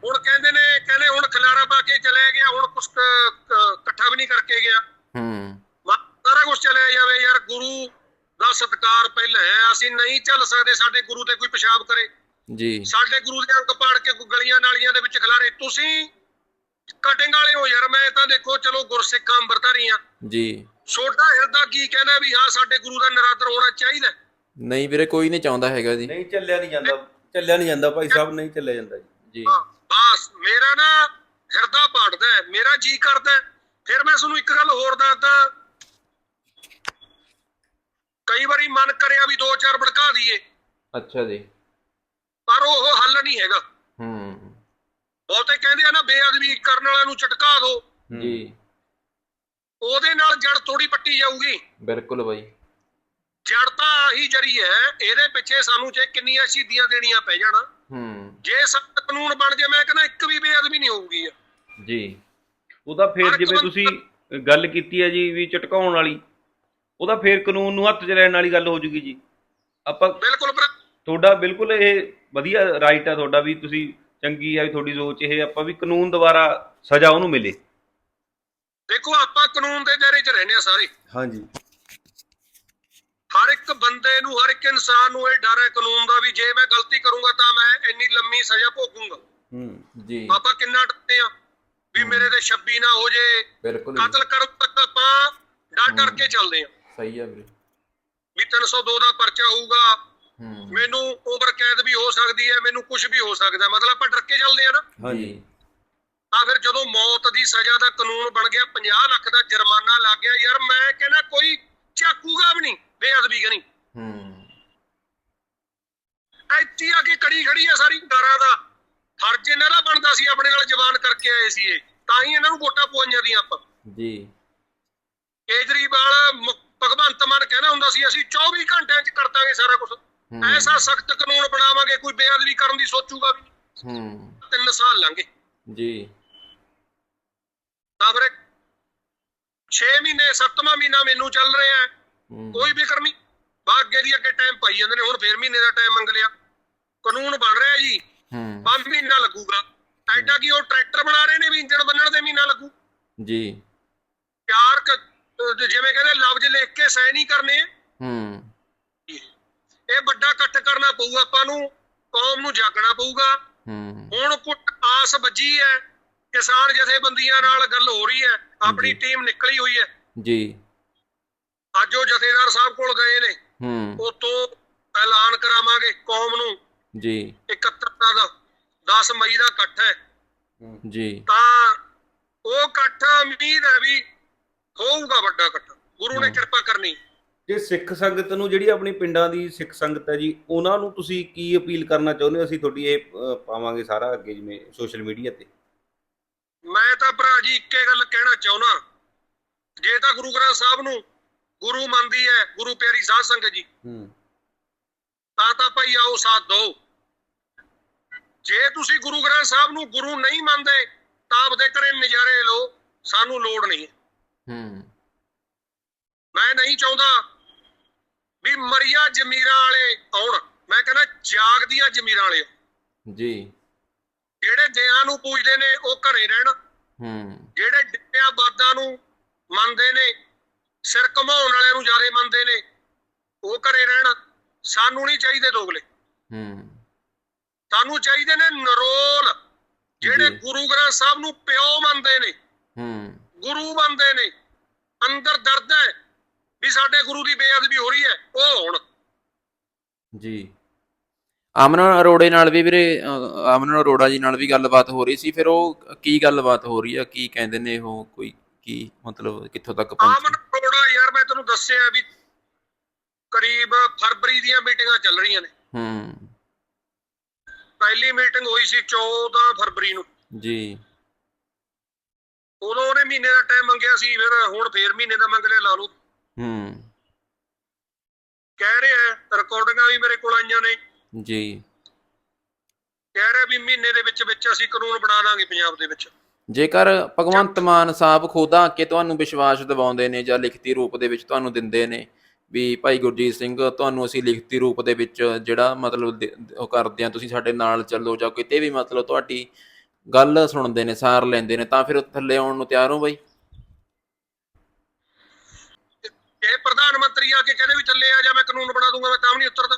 ਹੁਣ ਕਹਿੰਦੇ ਨੇ ਕਹਿੰਦੇ ਹੁਣ ਖਿਲਾਰਾ ਪਾ ਕੇ ਚਲੇ ਗਿਆ ਹੁਣ ਕੁਝ ਇਕੱਠਾ ਵੀ ਨਹੀਂ ਕਰਕੇ ਗਿਆ। ਹੂੰ। ਸਾਰਾ ਕੁਝ ਚਲੇ ਜਾਵੇ ਯਾਰ ਗੁਰੂ ਦਾ ਸਤਕਾਰ ਪਹਿਲਾਂ ਹੈ ਅਸੀਂ ਨਹੀਂ ਚੱਲ ਸਕਦੇ ਸਾਡੇ ਗੁਰੂ ਤੇ ਕੋਈ ਪਿਸ਼ਾਬ ਕਰੇ। ਜੀ। ਸਾਡੇ ਗੁਰੂ ਦੇ ਅੰਗ ਪਾੜ ਕੇ ਕੋਈ ਗਲੀਆਂ ਨਾਲੀਆਂ ਦੇ ਵਿੱਚ ਖਿਲਾਰੇ ਤੁਸੀਂ ਕਟਿੰਗ ਵਾਲੇ ਹੋ ਯਾਰ ਮੈਂ ਤਾਂ ਦੇਖੋ ਚਲੋ ਗੁਰਸਿੱਖ ਅੰਮ੍ਰਿਤਧਾਰੀ ਆ ਜੀ। ਛੋਟਾ ਹਿਰਦਾ ਕੀ ਕਹਿੰਦਾ ਵੀ ਹਾਂ ਸਾਡੇ ਗੁਰੂ ਦਾ ਨਰਾਦਰ ਹੋਣਾ ਚਾਹੀਦਾ। ਨਹੀਂ ਵੀਰੇ ਕੋਈ ਨਹੀਂ ਚਾਹੁੰਦਾ ਹੈਗਾ ਜੀ। ਨਹੀਂ ਚੱਲਿਆ ਨਹੀਂ ਜਾਂਦਾ। ਚੱਲਿਆ ਨਹੀਂ ਜਾਂਦਾ ਭਾਈ ਸਾਹਿਬ ਨਹੀਂ ਚੱਲਿਆ ਜਾਂਦਾ ਜੀ। ਹਾਂ ਬਸ ਮੇਰਾ ਨਾ ਹਿਰਦਾ ਪਾੜਦਾ ਹੈ, ਮੇਰਾ ਜੀ ਕਰਦਾ ਹੈ। ਫਿਰ ਮੈਂ ਤੁਹਾਨੂੰ ਇੱਕ ਗੱਲ ਹੋਰ ਦੱਸਦਾ ਕਈ ਵਾਰੀ ਮਨ ਕਰਿਆ ਵੀ ਦੋ ਚਾਰ ਭੜਕਾ ਦਈਏ। ਅੱਛਾ ਜੀ। ਪਰ ਉਹ ਹੱਲ ਨਹੀਂ ਹੈਗਾ। ਹੂੰ। ਬਹੁਤੇ ਕਹਿੰਦੇ ਆ ਨਾ ਬੇਅਦਬੀ ਕਰਨ ਵਾਲਿਆਂ ਨੂੰ ਝਟਕਾ ਦਿਓ। ਜੀ। ਉਹਦੇ ਨਾਲ ਜੜ ਥੋੜੀ ਪੱਟੀ ਜਾਊਗੀ। ਬਿਲਕੁਲ ਬਾਈ। ਜੜ ਤਾਂ ਆਹੀ ਜਰੀ ਹੈ ਇਹਦੇ ਪਿੱਛੇ ਸਾਨੂੰ ਜੇ ਕਿੰਨੀਆਂ ਸ਼ਹੀਦੀਆਂ ਦੇਣੀਆਂ ਪੈ ਜਾਣ ਹੂੰ। ਜੇ ਸਖਤ ਕਾਨੂੰਨ ਬਣ ਜੇ ਮੈਂ ਕਹਿੰਦਾ ਇੱਕ ਵੀ ਬੇਅਦਬੀ ਨਹੀਂ ਹੋਊਗੀ ਜੀ। ਉਹਦਾ ਫਿਰ ਜਿਵੇਂ ਤੁਸੀਂ ਗੱਲ ਕੀਤੀ ਹੈ ਜੀ ਵੀ ਝਟਕਾਉਣ ਵਾਲੀ ਉਹਦਾ ਫਿਰ ਕਾਨੂੰਨ ਨੂੰ ਹੱਥ 'ਚ ਲੈਣ ਵਾਲੀ ਗੱਲ ਹੋ ਜੂਗੀ ਜੀ। ਆਪਾਂ ਬਿਲਕੁਲ ਤੁਹਾਡਾ ਬਿਲਕੁਲ ਇਹ ਵਧੀਆ ਰਾਈਟ ਹੈ ਤੁਹਾਡਾ ਵੀ ਤੁਸੀਂ ਚੰਗੀ ਹੈ ਵੀ ਤੁਹਾਡੀ ਸੋਚ ਇਹ ਆਪਾਂ ਵੀ ਕਾਨੂੰਨ ਦੁਆਰਾ ਸਜ਼ਾ ਉਹਨੂੰ ਮਿਲੇ। ਦੇਖੋ ਆਪਾਂ ਕਾਨੂੰਨ ਦੇ ਦਾਇਰੇ 'ਚ ਰਹਿੰਦੇ ਆ ਸਾਰੇ। ਹਾਂਜੀ। ਹਰ ਇੱਕ ਬੰਦੇ ਨੂੰ ਹਰ ਇੱਕ ਇਨਸਾਨ ਨੂੰ ਇਹ ਡਰ ਹੈ ਕਾਨੂੰਨ ਦਾ ਵੀ ਜੇ ਮੈਂ ਗਲਤੀ ਕਰੂੰਗਾ ਤਾਂ ਮੈਂ ਇੰਨੀ ਲੰਮੀ ਸਜ਼ਾ ਭੋਗੂੰਗਾ। ਹੂੰ ਜੀ। ਆਪਾਂ ਕਿੰਨਾ ਡਰਦੇ ਆ ਵੀ ਮੇਰੇ ਤੇ 26 ਨਾ ਹੋ ਜੇ। ਕਤਲ ਕਰਨ ਤੱਕ ਆਪਾਂ ਡਰ ਡਰ ਕੇ ਚੱਲਦੇ ਆ ਸਹੀ ਹੈ ਵੀਰੇ। ਵੀ 302 ਦਾ ਪਰਚਾ ਹੋਊਗਾ। ਹੂੰ। ਮੈਨੂੰ ਓਵਰ ਕੈਦ ਵੀ ਹੋ ਸਕਦੀ ਹੈ ਮੈਨੂੰ ਕੁਝ ਵੀ ਹੋ ਸਕਦਾ ਮਤਲਬ ਆਪਾਂ ਡਰ ਕੇ ਚੱਲਦੇ ਆ ਨਾ। ਹਾਂਜੀ। ਤਾਂ ਫਿਰ ਜਦੋਂ ਮੌਤ ਦੀ ਸਜ਼ਾ ਦਾ ਕਾਨੂੰਨ ਬਣ ਗਿਆ 50 ਲੱਖ ਦਾ ਜੁਰਮਾਨਾ ਲੱਗ ਗਿਆ ਯਾਰ ਮੈਂ ਕਹਿੰਦਾ ਕੋਈ ਝਾਕੂਗਾ ਵੀ ਨਹੀਂ ਬੇਅਦਬੀ ਕਰੀ ਹੂੰ। ਇੱਥੇ ਆ ਕੇ ਕੜੀ ਖੜੀ ਆ ਸਾਰੀ ਡਰਾਂ ਦਾ। ਫਰਜ਼ ਇਹਨਾਂ ਦਾ ਬਣਦਾ ਸੀ ਆਪਣੇ ਨਾਲ ਜਵਾਨ ਕਰਕੇ ਆਏ ਸੀ ਇਹ। ਤਾਂ ਹੀ ਇਹਨਾਂ ਨੂੰ ਵੋਟਾਂ ਪਵਾਈਆਂ ਦੀਆਂ ਆਪਾਂ। ਜੀ। ਕੇਜਰੀਵਾਲ ਭਗਵੰਤ ਮਾਨ ਕਹਿੰਦਾ ਹੁੰਦਾ ਸੀ ਅਸੀਂ 24 ਘੰਟਿਆਂ 'ਚ ਕਰ ਦਾਂਗੇ ਸਾਰਾ ਕੁਝ ਐਸਾ ਸਖਤ ਕਾਨੂੰਨ ਬਣਾਵਾਂਗੇ ਕੋਈ ਬੇਅਦਬੀ ਕਰਨ ਦੀ ਸੋਚੂਗਾ ਵੀ। ਹੂੰ। ਤਿੰਨ ਸਾਲ ਲੰਘੇ। ਜੀ। ਤਾਂ ਫਿਰ 6 ਮਹੀਨੇ 7ਵਾਂ ਮਹੀਨਾ ਮੈਨੂੰ ਚੱਲ ਰਿਹਾ ਕੋਈ ਫਿਕਰ ਨਹੀਂ। ਅੱਗੇ ਦੀ ਅੱਗੇ ਟਾਈਮ ਪਾਈ ਜਾਂਦੇ ਨੇ ਹੁਣ ਫੇਰ ਮਹੀਨੇ ਦਾ ਟਾਈਮ ਮੰਗ ਲਿਆ। ਕਾਨੂੰਨ ਬਣ ਰਿਹਾ ਜੀ। ਹੂੰ। 5 ਮਹੀਨਾ ਲੱਗੂਗਾ। ਐਡਾ ਕੀ ਉਹ ਟਰੈਕਟਰ ਬਣਾ ਰਹੇ ਨੇ ਵੀ ਇੰਜਣ ਬੰਨਣ ਦੇ ਮਹੀਨਾ ਲੱਗੂ? ਜੀ। ਅਹ ਜਿਵੇਂ ਕਹਿੰਦੇ ਲਫ਼ਜ਼ ਲਿਖ ਕੇ ਸਾਈਨ ਹੀ ਕਰਨੇ। ਹੂੰ। ਇਹ ਵੱਡਾ ਇਕੱਠ ਕਰਨਾ ਪਊ ਆਪਾਂ ਨੂੰ। ਕੌਮ ਨੂੰ ਜਾਗਣਾ ਪਊਗਾ। ਹੂੰ। ਹੁਣ ਕੁੱਟ ਆਸ ਵੱਜੀ ਹੈ। ਕਿਸਾਨ ਜਥੇਬੰਦੀਆਂ ਨਾਲ ਗੱਲ ਹੋ ਰਹੀ ਹੈ ਆਪਣੀ। ਟੀਮ ਨਿਕਲੀ ਹੋਈ ਹੈ। ਜੀ। ਅੱਜ ਉਹ ਜਥੇਦਾਰ ਸਾਹਿਬ ਕੋਲ ਗਏ ਨੇ। ਹੂੰ। ਉਤੋਂ ਐਲਾਨ ਕਰਾਵਾਂਗੇ ਕੌਮ ਨੂੰ। ਜੀ। 71 ਦਾ 10 ਮਈ ਦਾ ਇਕੱਠ ਹੈ। ਜੀ। ਤਾਂ ਉਹ ਇਕੱਠ ਉਮੀਦ ਹੈ ਵੀ ਹੋਊਗਾ ਵੱਡਾ ਇਕੱਠ। ਗੁਰੂ ਨੇ। ਕਿਰਪਾ ਕਰਨੀ। ਜੇ ਸਿੱਖ ਸੰਗਤ ਨੂੰ ਜਿਹੜੀ ਆਪਣੀ ਪਿੰਡਾਂ ਦੀ ਸਿੱਖ ਸੰਗਤ ਹੈ ਜੀ ਉਹਨਾਂ ਨੂੰ ਤੁਸੀਂ ਕੀ ਅਪੀਲ ਕਰਨਾ ਚਾਹੁੰਦੇ ਹੋ? ਅਸੀਂ ਤੁਹਾਡੀ ਇਹ ਪਾਵਾਂਗੇ ਸਾਰਾ ਅੱਗੇ ਜਿਵੇਂ ਸੋਸ਼ਲ ਮੀਡੀਆ ਤੇ। ਮੈਂ ਤਾਂ ਭਰਾ ਜੀ ਇੱਕੇ ਗੱਲ ਕਹਿਣਾ ਚਾਹੁੰਦਾ ਜੇ ਤਾਂ ਗੁਰੂ ਗ੍ਰੰਥ ਸਾਹਿਬ ਨੂੰ ਗੁਰੂ ਮੰਨਦੀ ਹੈ ਗੁਰੂ ਪਿਆਰੀ ਸਾਧ ਸੰਗਤ ਜੀ ਹੂੰ। ਤਾਂ ਤਾਂ ਭਾਈ ਆਓ ਸਾਥ ਦਿਓ। ਜੇ ਤੁਸੀਂ ਗੁਰੂ ਗ੍ਰੰਥ ਸਾਹਿਬ ਨੂੰ ਗੁਰੂ ਨਹੀਂ ਮੰਨਦੇ ਤਾਂ ਆਪਦੇ ਘਰੇ ਨਜ਼ਾਰੇ ਲਓ ਸਾਨੂੰ ਲੋੜ ਨਹੀਂ। ਹੂੰ। ਮੈਂ ਨਹੀਂ ਚਾਹੁੰਦਾ ਵੀ ਮਰੀਆ ਜ਼ਮੀਰਾਂ ਵਾਲੇ ਆਉਣ। ਮੈਂ ਕਹਿੰਦਾ ਜਾਗਦੀਆਂ ਜ਼ਮੀਰਾਂ ਵਾਲੇ ਜੀ। ਜਿਹੜੇ ਦੇਹਾਂ ਨੂੰ ਪੂਜਦੇ ਨੇ ਉਹ ਘਰੇ ਰਹਿਣ। ਹੂੰ। ਜਿਹੜੇ ਡਿੱਬਿਆਂ ਬਾਦਾਂ ਨੂੰ ਮੰਨਦੇ ਨੇ ਸਿਰ ਘਮਾਉਣ ਵਾਲਿਆਂ ਨੂੰ ਜਾਰੇ ਮੰਨਦੇ ਨੇ ਉਹ ਘਰੇ ਰਹਿਣ। ਸਾਨੂੰ ਨਹੀਂ ਚਾਹੀਦੇ ਦੋਗਲੇ। ਹੂੰ। ਸਾਨੂੰ ਚਾਹੀਦੇ ਨੇ ਨਰੋਲ। ਜਿਹੜੇ। ਗੁਰੂ ਗ੍ਰੰਥ ਸਾਹਿਬ ਨੂੰ ਪਿਓ ਮੰਨਦੇ ਨੇ ਹੂੰ। ਗੁਰੂ ਮੰਨਦੇ ਨੇ ਅੰਦਰ ਦਰਦ ਹੈ ਵੀ ਸਾਡੇ ਗੁਰੂ ਦੀ ਬੇਅਦਬੀ ਹੋ ਰਹੀ ਹੈ ਉਹ ਹੁਣ। ਜੀ। ਅਮਨ ਅਰੋੜੇ ਨਾਲ ਵੀ ਵੀਰੇ ਅ, ਅਮਨ ਅਰੋੜਾ ਜੀ ਨਾਲ ਵੀ ਗੱਲਬਾਤ ਹੋ ਰਹੀ ਸੀ ਫਿਰ ਉਹ ਕੀ ਗੱਲਬਾਤ ਹੋ ਰਹੀ ਆ? ਕੀ ਕਹਿੰਦੇ ਨੇ ਉਹ? ਕੋਈ ਕੀ ਮਤਲਬ ਕਿੱਥੋਂ ਤੱਕ ਆਮਨ ਪਹੁੰਚੇ? ਅਰੋੜਾ ਯਾਰ ਮੈਂ ਤੈਨੂੰ ਦੱਸਿਆ ਵੀ ਕਰੀਬ ਫਰਵਰੀ ਦੀਆਂ ਮੀਟਿੰਗਾਂ ਚੱਲ ਰਹੀਆਂ ਨੇ। ਹੂੰ। ਪਹਿਲੀ ਮੀਟਿੰਗ ਹੋਈ ਸੀ 14 ਫਰਵਰੀ ਨੂੰ। ਜੀ। ਉਦੋਂ ਉਹਨੇ ਮਹੀਨੇ ਦਾ ਟਾਈਮ ਮੰਗਿਆ ਸੀ ਫਿਰ ਹੁਣ ਫੇਰ ਮਹੀਨੇ ਦਾ ਮੰਗ ਲਿਆ ਲਾ ਲਓ। ਹੂੰ। ਕਹਿ ਰਿਹਾ ਰਿਕਾਰਡਿੰਗਾਂ ਵੀ ਮੇਰੇ ਕੋਲ ਆਈਆਂ ਨੇ। ਜੀ। ਕਹਿ ਰਿਹਾ ਵੀ ਮਹੀਨੇ ਦੇ ਵਿੱਚ ਵਿੱਚ ਅਸੀਂ ਕਾਨੂੰਨ ਬਣਾ ਲਾਂਗੇ ਪੰਜਾਬ ਦੇ ਵਿੱਚ। ਜੇਕਰ ਭਗਵੰਤ ਮਾਨ ਸਾਹਿਬ ਖੁਦ ਕੇ ਤੁਹਾਨੂੰ ਵਿਸ਼ਵਾਸ ਦਿਵਾਉਂਦੇ ਨੇ ਜਾਂ ਲਿਖਤੀ ਰੂਪ ਦੇ ਵਿੱਚ ਤੁਹਾਨੂੰ ਦਿੰਦੇ ਨੇ ਵੀ ਭਾਈ ਗੁਰਜੀਤ ਸਿੰਘ ਤੁਹਾਨੂੰ ਅਸੀਂ ਲਿਖਤੀ ਰੂਪ ਦੇ ਵਿੱਚ ਜਿਹੜਾ ਮਤਲਬ ਉਹ ਕਰਦੇ ਆ ਤੁਸੀਂ ਸਾਡੇ ਨਾਲ ਚੱਲੋ ਜਾਂ ਕਿਤੇ ਵੀ ਮਤਲਬ ਤੁਹਾਡੀ ਗੱਲ ਸੁਣਦੇ ਨੇ ਸਾਰ ਲੈਂਦੇ ਨੇ ਤਾਂ ਫਿਰ ਥੱਲੇ ਆਉਣ ਨੂੰ ਤਿਆਰ ਹੋ ਬਾਈ? ਇਹ ਪ੍ਰਧਾਨ ਮੰਤਰੀ ਆ ਕੇ ਕਹਿੰਦੇ ਵੀ ਥੱਲੇ ਆ ਜਾ ਮੈਂ ਕਾਨੂੰਨ ਬਣਾ ਦੂੰਗਾ ਮੈਂ ਤਾਂ ਵੀ ਨਹੀਂ ਉਤਰਦਾ।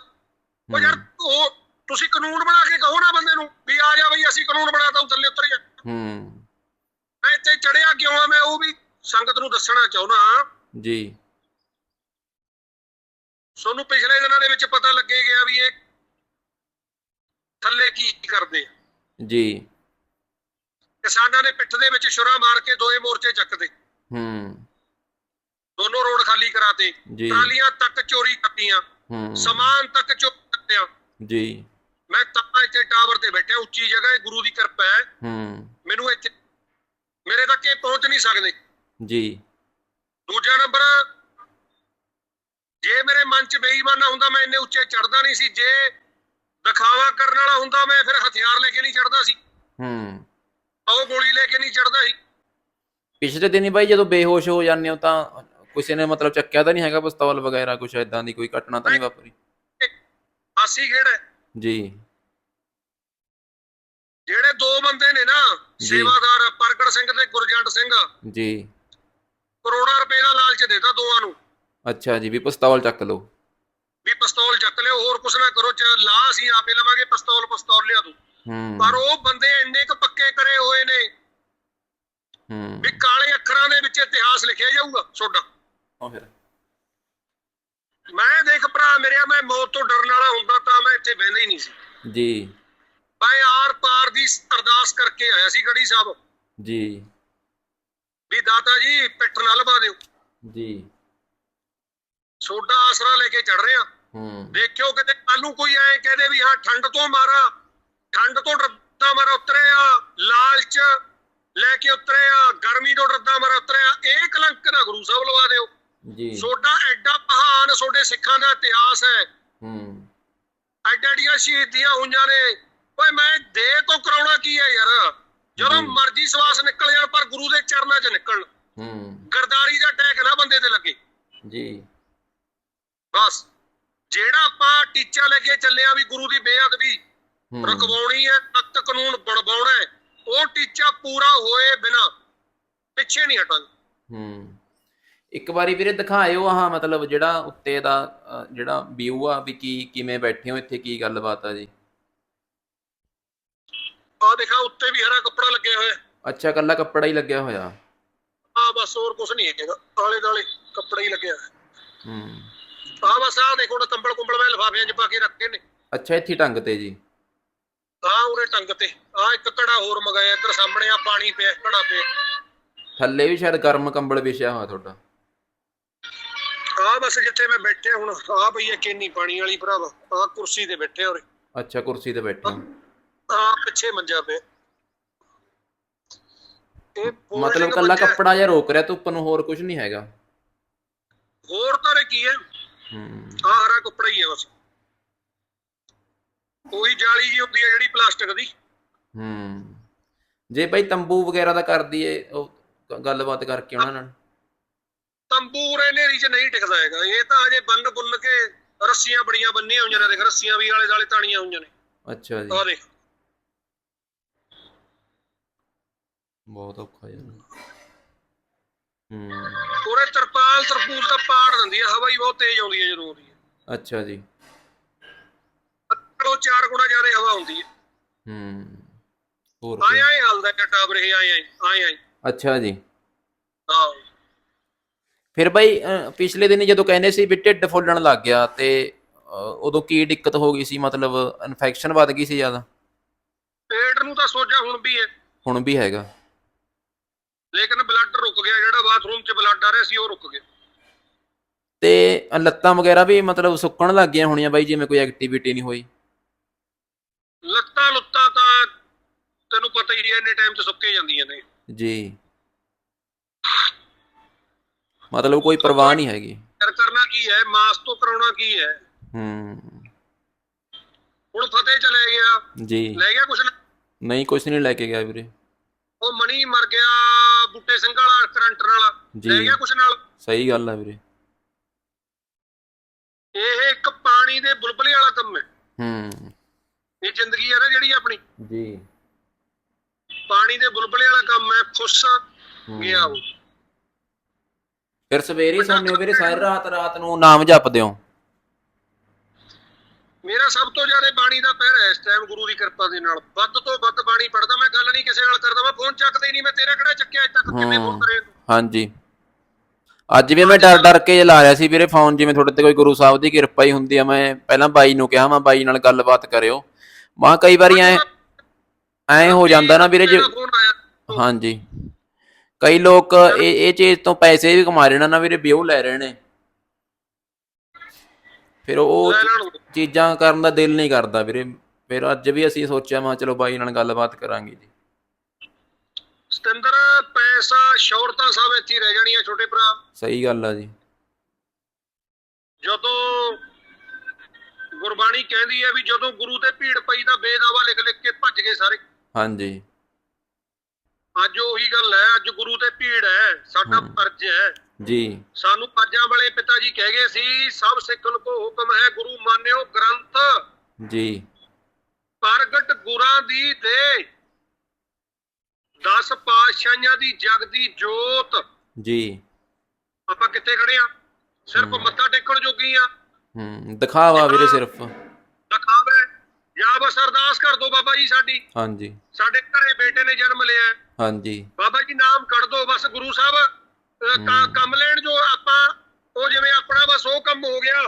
ਉਹ ਯਾਰ ਉਹ ਤੁਸੀਂ ਕਾਨੂੰਨ ਬਣਾ ਕੇ ਕਹੋ ਨਾ ਬੰਦੇ ਨੂੰ ਵੀ ਆ ਜਾ ਬਈ ਅਸੀਂ ਕਾਨੂੰਨ ਬਣਾਤਾ ਉਹ ਥੱਲੇ ਉਤਰ ਜਾ ਹੂੰ। ਮੈਂ ਇੱਥੇ ਚੜਿਆ ਕਿਉਂ ਆ? ਮੈਂ ਉਹ ਵੀ ਸੰਗਤ ਨੂੰ ਦੱਸਣਾ ਚਾਹੁੰਦਾ ਜੀ। ਤੁਹਾਨੂੰ ਪਿਛਲੇ ਦਿਨਾਂ ਦੇ ਵਿੱਚ ਪਤਾ ਲੱਗੇ ਗਿਆ ਵੀ ਇਹ ਥੱਲੇ ਕੀ ਕਰਦੇ ਆ। ਜੀ। ਕਿਸਾਨਾਂ ਨੇ ਪਿੱਠ ਦੇ ਵਿੱਚ ਛੁਰਾ ਮਾਰ ਕੇ ਦੋਏ ਮੋਰਚੇ ਚੱਕਦੇ। ਹੂੰ। ਦੋਨੋਂ ਰੋਡ ਖਾਲੀ ਕਰਾਤੇ। ਟਰਾਲੀਆਂ ਤੱਕ ਚੋਰੀ ਕੀਤੀਆਂ ਹੂੰ। ਸਮਾਨ ਤੱਕ ਚੋਰੀ ਕੀਤਿਆ ਜੀ। ਮੈਂ ਤਾਂ ਇੱਥੇ ਟਾਵਰ ਤੇ ਬੈਠਿਆ ਉੱਚੀ ਜਗ੍ਹਾ ਹੈ ਗੁਰੂ ਦੀ ਕਿਰਪਾ ਹੈ। ਹੂੰ। ਮੈਨੂੰ ਇੱਥੇ ਮੇਰੇ ਤੱਕ ਇਹ ਪਹੁੰਚ ਨਹੀਂ ਸਕਦੇ। ਜੀ। ਦੂਜਾ ਨੰਬਰ ਜੇ ਮੇਰੇ ਮਨ 'ਚ ਬੇਈਮਾਨਾ ਹੁੰਦਾ ਮੈਂ ਇੰਨੇ ਉੱਚੇ ਚੜਦਾ ਨਹੀਂ ਸੀ। ਜੇ ਦਿਖਾਵਾ ਕਰਨ ਵਾਲਾ ਹੁੰਦਾ ਮੈਂ ਫਿਰ ਹਥਿਆਰ ਲੈ ਕੇ ਨਹੀਂ ਚੜਦਾ ਸੀ। ਹੂੰ। ਉਹ ਗੋਲੀ ਲੈ ਕੇ ਨਹੀਂ ਚੜਦਾ ਸੀ। ਪਿਛਲੇ ਦਿਨੀ ਬਾਈ ਜਦੋਂ ਬੇਹੋਸ਼ ਹੋ ਜਾਂਦੇ ਹੋ ਤਾਂ ਕਿਸੇ ਨੇ ਮਤਲਬ ਚੱਕਿਆ ਤਾਂ ਨਹੀਂ ਹੈਗਾ ਪਿਸਤੌਲ ਵਗੈਰਾ ਕੁਛ ਐਦਾਂ ਦੀ ਕੋਈ ਘਟਨਾ ਤਾਂ ਨਹੀਂ ਵਾਪਰੀ? ਹਾਸੀ ਖੇਡ ਹੈ। ਜੀ। ਜਿਹੜੇ ਦੋ ਬੰਦੇ ਨੇ ਨਾ। ਸੇਵਾਦਾਰ ਪ੍ਰਗਟ ਸਿੰਘ ਤੇ ਗੁਰਜੰਟ ਸਿੰਘ ਜੀ। ਕਰੋੜਾਂ ਰੁਪਏ ਦਾ ਲਾਲਚ ਦੇਤਾ ਦੋਵਾਂ ਨੂੰ। ਅੱਛਾ ਜੀ ਵੀ ਪਿਸਤੌਲ ਚੱਕ ਲਓ। ਵੀ ਪਿਸਤੌਲ ਚੱਕ ਲਿਓ ਹੋਰ ਕੁਛ ਨਾ ਕਰੋ ਚ ਲਾ ਅਸੀਂ ਆਪੇ ਲਵਾਂਗੇ ਪਿਸਤੌਲ ਪਿਸਤੌਲ ਲਿਆ ਹੂੰ। ਪਰ ਉਹ ਬੰਦੇ ਇੰਨੇ ਕੁ ਪੱਕੇ ਕਰੇ ਹੋਏ ਨੇ ਹੂੰ। ਵੀ ਕਾਲੇ ਅੱਖਰਾਂ ਦੇ ਵਿੱਚ ਇਤਿਹਾਸ ਲਿਖਿਆ ਜਾਊਗਾ ਤੁਹਾਡਾ ਉਹ ਫਿਰ। ਮੈਂ ਦੇਖ ਭਰਾ ਮੇਰਿਆ ਮੈਂ ਮੌਤ ਤੋਂ ਡਰਨ ਵਾਲਾ ਹੁੰਦਾ ਤਾਂ ਮੈਂ ਇੱਥੇ ਬਹਿੰਦਾ ਹੀ ਨਹੀਂ ਸੀ। ਜੀ। ਮੈਂ ਆਰ ਪਾਰ ਦੀ ਅਰਦਾਸ ਕਰਕੇ ਆਇਆ ਸੀ ਗੜੀ ਸਾਹਿਬ। ਜੀ। ਵੀ ਦਾਤਾ ਜੀ ਪਿੱਠ ਨਾ ਲਵਾ ਦਿਓ। ਜੀ। ਛੋਡਾ ਆਸਰਾ ਲੈ ਕੇ ਚੜ ਰਿਹਾ ਹੂੰ। ਦੇਖਿਓ ਕਿਤੇ ਕੱਲ ਕੋਈ ਐ ਕਹਦੇ ਵੀ ਹਾਂ ਠੰਡ ਤੋਂ ਮਾਰਾ ਠੰਡ ਤੋਂ ਡਰਦਾ ਮਾਰਾ ਉਤਰਿਆ ਲਾਲਚ ਲੈ ਕੇ ਉਤਰਿਆ ਗਰਮੀ ਤੋਂ ਡਰਦਾ ਮਾਰਾ ਉਤਰਿਆ ਇਹ ਕਲੰਕ ਨਾ ਗੁਰੂ ਸਾਹਿਬ ਲਵਾ ਦਿਓ। ਜੀ। ਛੋਡਾ ਐਡਾ ਮਹਾਨ ਛੋਡੇ ਸਿੱਖਾਂ ਦਾ ਇਤਿਹਾਸ ਹੈ। ਹੂੰ। ਐਡੜੀਆਂ ਸ਼ਹੀਦੀਆਂ ਹੋਈਆਂ ਨੇ। ਓਏ ਮੈਂ ਦੇ ਤੋਂ ਕਰਾਉਣਾ ਕੀ ਹੈ ਯਾਰ? ਜਦੋਂ। ਮਰਜ਼ੀ ਸਵਾਸ ਨਿਕਲ ਜਾਣ ਪਰ ਗੁਰੂ ਦੇ ਚਰਨਾਂ 'ਚ ਨਿਕਲਣ। ਹੂੰ। ਗਰਦਾਰੀ ਦਾ ਟੈਕ ਨਾ ਬੰਦੇ ਤੇ ਲੱਗੇ। ਜੀ। ਬਸ। ਜਿਹੜਾ ਆਪਾਂ ਟੀਚਾ ਲੈ ਕੇ ਚੱਲਿਆ ਵੀ ਗੁਰੂ ਦੀ ਬੇਅਦਬੀ ਰਕਵਾਉਣੀ ਹੈ ਤਖਤ ਕਾਨੂੰਨ ਬਣਵਾਉਣਾ ਹੈ ਉਹ ਟੀਚਾ ਪੂਰਾ ਹੋਏ ਬਿਨਾ ਪਿੱਛੇ ਨਹੀਂ ਹਟਾਂਗੇ। ਹੂੰ। ਇੱਕ ਵਾਰੀ ਵੀਰੇ ਦਿਖਾਇਓ ਆਹ ਮਤਲਬ ਜਿਹੜਾ ਉੱਤੇ ਦਾ ਅ, ਜਿਹੜਾ ਵਿਊ ਆ ਵੀ ਕੀ ਕਿਵੇਂ ਬੈਠੇ ਹੋ ਇੱਥੇ ਕੀ ਗੱਲਬਾਤ ਆ ਜੀ? ਆ ਦੇਖਾ ਉੱਤੇ ਵੀ ਹਰਾ ਕੱਪੜਾ ਲੱਗਿਆ ਹੋਇਆ। ਅੱਛਾ ਕੱਲਾ ਕੱਪੜਾ ਹੀ ਲੱਗਿਆ ਹੋਇਆ। ਆ ਬਸ ਹੋਰ ਕੁਝ ਨਹੀਂ ਹੈਗਾ। ਆਲੇ ਦਾਲੇ ਕੱਪੜਾ ਹੀ ਲੱਗਿਆ ਹੂੰ। ਆ ਬਸ ਆ ਦੇਖੋ ਨਾ ਕੰਬਲ ਕੁੰਬਲ ਮੈਂ ਲਿਫਾਫਿਆਂ 'ਚ ਪਾ ਕੇ ਰੱਖੇ ਨੇ। ਅੱਛਾ ਇੱਥੇ ਟੰਗ ਤੇ ਜੀ। ਆ ਉਰੇ ਟੰਗ ਤੇ। ਆ ਇੱਕ ਘੜਾ ਹੋਰ ਮੰਗਾਇਆ ਇੱਧਰ ਸਾਹਮਣੇ ਆ ਪਾਣੀ ਪਿਆ ਘੜਾ ਪਿਆ। ਥੱਲੇ ਵੀ ਸ਼ਾਇਦ ਗਰਮ ਕੰਬਲ ਵਿਛਿਆ ਹੋਇਆ ਤੁਹਾਡਾ। ਆ ਬਸ ਜਿੱਥੇ ਮੈਂ ਬੈਠਿਆ ਹੁਣ ਆ ਪਈ ਹੈ ਕੇਨੀ ਪਾਣੀ ਵਾਲੀ ਭਰਾਵਾ ਆ ਕੁਰਸੀ ਤੇ ਬੈਠੇ ਉਰੇ। ਅੱਛਾ ਕੁਰਸੀ ਤੇ ਬੈਠੇ ਆ ਪਿੱਛੇ ਮੰਜਾ ਪਿਆ। ਇਹ ਮਤਲਬ ਕੱਲਾ। ਕੱਪੜਾ ਜਿਹਾ ਰੋਕ ਰਿਹਾ ਧੁੱਪ ਨੂੰ ਹੋਰ ਕੁਝ ਨਹੀਂ ਹੈਗਾ? ਹੋਰ ਤਾਂ ਉਰੇ ਕੀ ਹੈ ਹੂੰ। ਆ ਹਰਾ ਕੱਪੜਾ ਹੀ ਹੈ ਬਸ। ਉਹੀ ਜਾਲੀ ਜੀ ਹੁੰਦੀ ਹੈ ਜਿਹੜੀ ਪਲਾਸਟਿਕ ਦੀ। ਹੂੰ। ਜੇ ਬਈ ਤੰਬੂ ਵਗੈਰਾ ਦਾ ਕਰ ਦਈਏ ਉਹ ਗੱਲਬਾਤ ਕਰਕੇ ਉਹਨਾਂ ਨਾਲ। ਤੰਬੂਰ ਨੇਰੀ 'ਚ ਨਹੀਂ ਟਿਕਦਾ ਹੈਗਾ। ਇਹ ਤਾਂ ਅਜੇ ਬੰਨ ਬੁੰਨ ਕੇ ਰੱਸੀਆਂ ਬੜੀਆਂ ਬੰਨੀਆਂ ਹੋਈਆਂ ਨੇ ਦੇਖ ਰੱਸੀਆਂ ਵੀ ਆਲੇ ਦਾਲੇ ਤਾਣੀਆਂ ਹੋਈਆਂ ਨੇ। ਅੱਛਾ ਜੀ। ਆ ਦੇਖ। ਬਹੁਤ ਔਖਾ ਯਾਰ। ਹੂੰ। ਉਰੇ ਤਰਪਾਲ ਤਰਪੂਲ ਦਾ ਪਾੜ ਦਿੰਦੀ ਹੈ ਹਵਾ ਹੀ ਬਹੁਤ ਤੇਜ਼ ਆਉਂਦੀ ਹੈ ਜਦੋਂ ਆਉਂਦੀ ਹੈ ਅੱਛਾ ਜੀ। ਅੱਧੋ ਚਾਰ ਗੁਣਾ ਜ਼ਿਆਦਾ ਹਵਾ ਹੁੰਦੀ ਹੈ ਹੂੰ। ਹੋਰ ਆਏ? ਆਏ ਹਲਦਾ ਟਾਬਰ ਇਹ ਆਏ ਆਏ ਆਏ ਆਏ ਅੱਛਾ ਜੀ। ਹਾਂ ਫਿਰ ਬਾਈ ਪਿਛਲੇ ਦਿਨ ਜਦੋਂ ਕਹਿੰਦੇ ਸੀ ਵੀ ਢਿੱਡ ਫੁੱਲਣ ਲੱਗ ਗਿਆ ਤੇ ਉਦੋਂ ਕੀ ਦਿੱਕਤ ਹੋ ਗਈ ਸੀ? ਮਤਲਬ ਇਨਫੈਕਸ਼ਨ ਵੱਧ ਗਈ ਸੀ ਜ਼ਿਆਦਾ? ਪੇਟ ਨੂੰ ਤਾਂ ਸੋਜਾ ਹੁਣ ਵੀ ਹੈ। ਹੁਣ ਵੀ ਹੈਗਾ। ਲੇਕਿਨ ਬਲੱਡ ਰੁਕ ਗਿਆ ਜਿਹੜਾ ਬਾਥਰੂਮ 'ਚ ਬਲੱਡ ਆ ਰਿਹਾ ਸੀ ਉਹ ਰੁਕ ਗਿਆ। ਤੇ ਲੱਤਾਂ ਵਗੈਰਾ ਵੀ ਮਤਲਬ ਸੁੱਕਣ ਲੱਗ ਗਈਆਂ ਹੋਣੀਆਂ ਬਾਈ ਜਿਵੇਂ ਕੋਈ ਐਕਟੀਵਿਟੀ ਨਹੀਂ ਹੋਈ? ਲੱਤਾਂ ਲੁੱਤਾਂ ਤਾਂ ਤੈਨੂੰ ਪਤਾ ਹੀ ਹੈ ਇੰਨੇ ਟਾਈਮ 'ਚ ਸੁੱਕੇ ਜਾਂਦੀਆਂ ਨੇ। ਜੀ। ਮਤਲਬ ਕੋਈ ਪਰਵਾਹ ਨਹੀਂ ਹੈਗੀ। ਕਰ ਕਰਨਾ ਕੀ ਹੈ? ਮਾਸ ਤੋਂ ਕਰਾਉਣਾ ਕੀ ਹੈ? ਹੂੰ। ਹੁਣ ਫਤਿਹ ਚਲੇ ਗਿਆ। ਜੀ। ਲੈ ਗਿਆ ਕੁਛ ਨਹੀਂ ਕੁਝ ਨਹੀਂ ਲੈ ਕੇ ਗਿਆ ਵੀਰੇ। ਉਹ ਮਣੀ ਮਰ ਗਿਆ ਬੁੱਟੇ ਸਿੰਘ ਵਾਲਾ ਕਰੰਟਰ ਵਾਲਾ। ਜੀ। ਲੈ ਗਿਆ ਕੁਛ ਨਾਲ? ਸਹੀ ਗੱਲ ਆ ਵੀਰੇ। ਇਹ ਇੱਕ ਪਾਣੀ ਦੇ ਬੁਲਬੁਲੇ ਵਾਲਾ ਕੰਮ ਹੈ। ਹੂੰ। ਇਹ ਜ਼ਿੰਦਗੀ ਹੈ ਨਾ ਜਿਹੜੀ ਆਪਣੀ। ਜੀ। ਪਾਣੀ ਦੇ ਬੁਲਬੁਲੇ ਵਾਲਾ ਕੰਮ ਹੈ ਫੁੱਸ ਗਿਆ ਉਹ। ਫਿਰ ਸਵੇਰੇ ਸੌਂਦੇ ਹੋ ਵੀਰੇ ਸਾਰੀ ਰਾਤ ਰਾਤ ਨੂੰ ਨਾਮ ਜਪਦੇ ਹੋ। ਮੇਰਾ ਸਭ ਤੋਂ ਜ਼ਿਆਦਾ ਬਾਣੀ ਦਾ ਪਹਿਰਾ ਹੈ ਇਸ ਟਾਈਮ ਗੁਰੂ ਦੀ ਕਿਰਪਾ ਦੇ ਨਾਲ। ਵੱਧ ਤੋਂ ਵੱਧ ਬਾਣੀ ਪੜਦਾ ਮੈਂ ਗੱਲ ਨਹੀਂ ਕਿਸੇ ਨਾਲ ਕਰਦਾ ਮੈਂ ਫੋਨ ਚੱਕਦਾ ਹੀ ਨਹੀਂ ਮੈਂ ਤੇਰਾ ਕਿਹੜਾ ਚੱਕਿਆ ਅੱਜ ਤੱਕ ਕਿੰਨੇ ਫੋਨ ਕਰੇ ਹਾਂਜੀ। ਅੱਜ ਵੀ ਮੈਂ ਡਰ ਡਰ ਕੇ ਲਾ ਰਿਹਾ ਸੀ ਵੀਰੇ ਫੋਨ ਜਿਵੇਂ ਤੁਹਾਡੇ ਤੇ ਕੋਈ ਗੁਰੂ ਸਾਹਿਬ ਦੀ ਕਿਰਪਾ ਹੀ ਹੁੰਦੀ ਆ ਮੈਂ ਪਹਿਲਾਂ ਬਾਈ ਨੂੰ ਕਿਹਾ ਮੈਂ ਬਾਈ ਨਾਲ ਗੱਲਬਾਤ ਕਰਿਓ। ਮਾਂ ਕਈ ਵਾਰੀ ਐ ਐ ਹੋ ਜਾਂਦਾ ਨਾ ਵੀਰੇ ਜੇ ਹਾਂਜੀ। ਕਈ ਲੋਕ ਇਹ ਇਹ ਚੀਜ਼ ਤੋਂ ਪੈਸੇ ਵੀ ਕਮਾ ਰਹੇ ਨੇ ਨਾ ਵੀਰੇ ਵਿਊ ਲੈ ਰਹੇ ਨੇ। ਫਿਰ ਉਹ ਚੀਜ਼ਾਂ ਕਰਨ ਦਾ ਦਿਲ ਨਹੀਂ ਕਰਦਾ ਵੀਰੇ। ਫਿਰ ਅੱਜ ਵੀ ਅਸੀਂ ਸੋਚਿਆ ਮੈਂ ਚਲੋ ਬਾਈ ਨਾਲ ਗੱਲਬਾਤ ਕਰਾਂਗੇ ਜੀ। ਸਤਿੰਦਰ ਪੈਸਾ ਸ਼ੌਹਰਤਾਂ ਸਭ ਇੱਥੇ ਰਹਿ ਜਾਣੀਆਂ ਛੋਟੇ ਭਰਾ। ਸਹੀ ਗੱਲ ਆ ਜੀ। ਜਦੋਂ ਗੁਰਬਾਣੀ ਕਹਿੰਦੀ ਹੈ ਵੀ ਜਦੋਂ ਗੁਰੂ ਤੇ ਭੀੜ ਪਈ ਤਾਂ ਬੇਦਾਵਾ ਲਿਖ ਲਿਖ ਕੇ ਭੱਜ ਗਏ ਸਾਰੇ। ਹਾਂਜੀ। ਅੱਜ ਉਹੀ ਗੱਲ ਹੈ ਅੱਜ ਗੁਰੂ ਤੇ ਭੀੜ ਹੈ ਸਾਡਾ। ਫਰਜ਼ ਹੈ। ਜੀ। ਸਾਨੂੰ ਪਾਜਾਂ ਵਾਲੇ ਪਿਤਾ ਜੀ ਕਹਿ ਗਏ ਸੀ ਸਭ ਸਿੱਖਣ ਕੋ ਹੁਕਮ ਹੈ ਗੁਰੂ ਮਾਨਿਓ ਗ੍ਰੰਥ। ਜੀ। ਪ੍ਰਗਟ ਗੁਰਾਂ ਦੀ ਦੇ 10 ਪਾਤਸ਼ਾਹਾਂ ਦੀ ਜਗ ਦੀ ਜੋਤ। ਜੀ। ਆਪਾਂ ਕਿੱਥੇ ਖੜੇ ਆ? ਸਿਰਫ। ਮੱਥਾ ਟੇਕਣ ਜੋਗੀ ਆ। ਹੂੰ। ਦਿਖਾਵਾ ਵੀਰੇ ਸਿਰਫ। ਦਿਖਾਵੇ ਜਾਂ ਬਸ ਅਰਦਾਸ ਕਰ ਦੋ ਬਾਬਾ ਜੀ ਸਾਡੀ। ਹਾਂਜੀ। ਸਾਡੇ ਘਰੇ ਬੇਟੇ ਨੇ ਜਨਮ ਲਿਆ। ਹੈ। ਹਾਂਜੀ। ਬਾਬਾ ਜੀ ਨਾਮ ਕੱਢ ਦੋ ਬਸ ਗੁਰੂ ਸਾਹਿਬ ਅਹ, ਕ- ਹਮ। ਕੰਮ ਲੈਣ ਜੋ ਆਪਾਂ ਉਹ ਜਿਵੇਂ ਆਪਣਾ ਬਸ ਉਹ ਕੰਮ ਹੋ ਗਿਆ।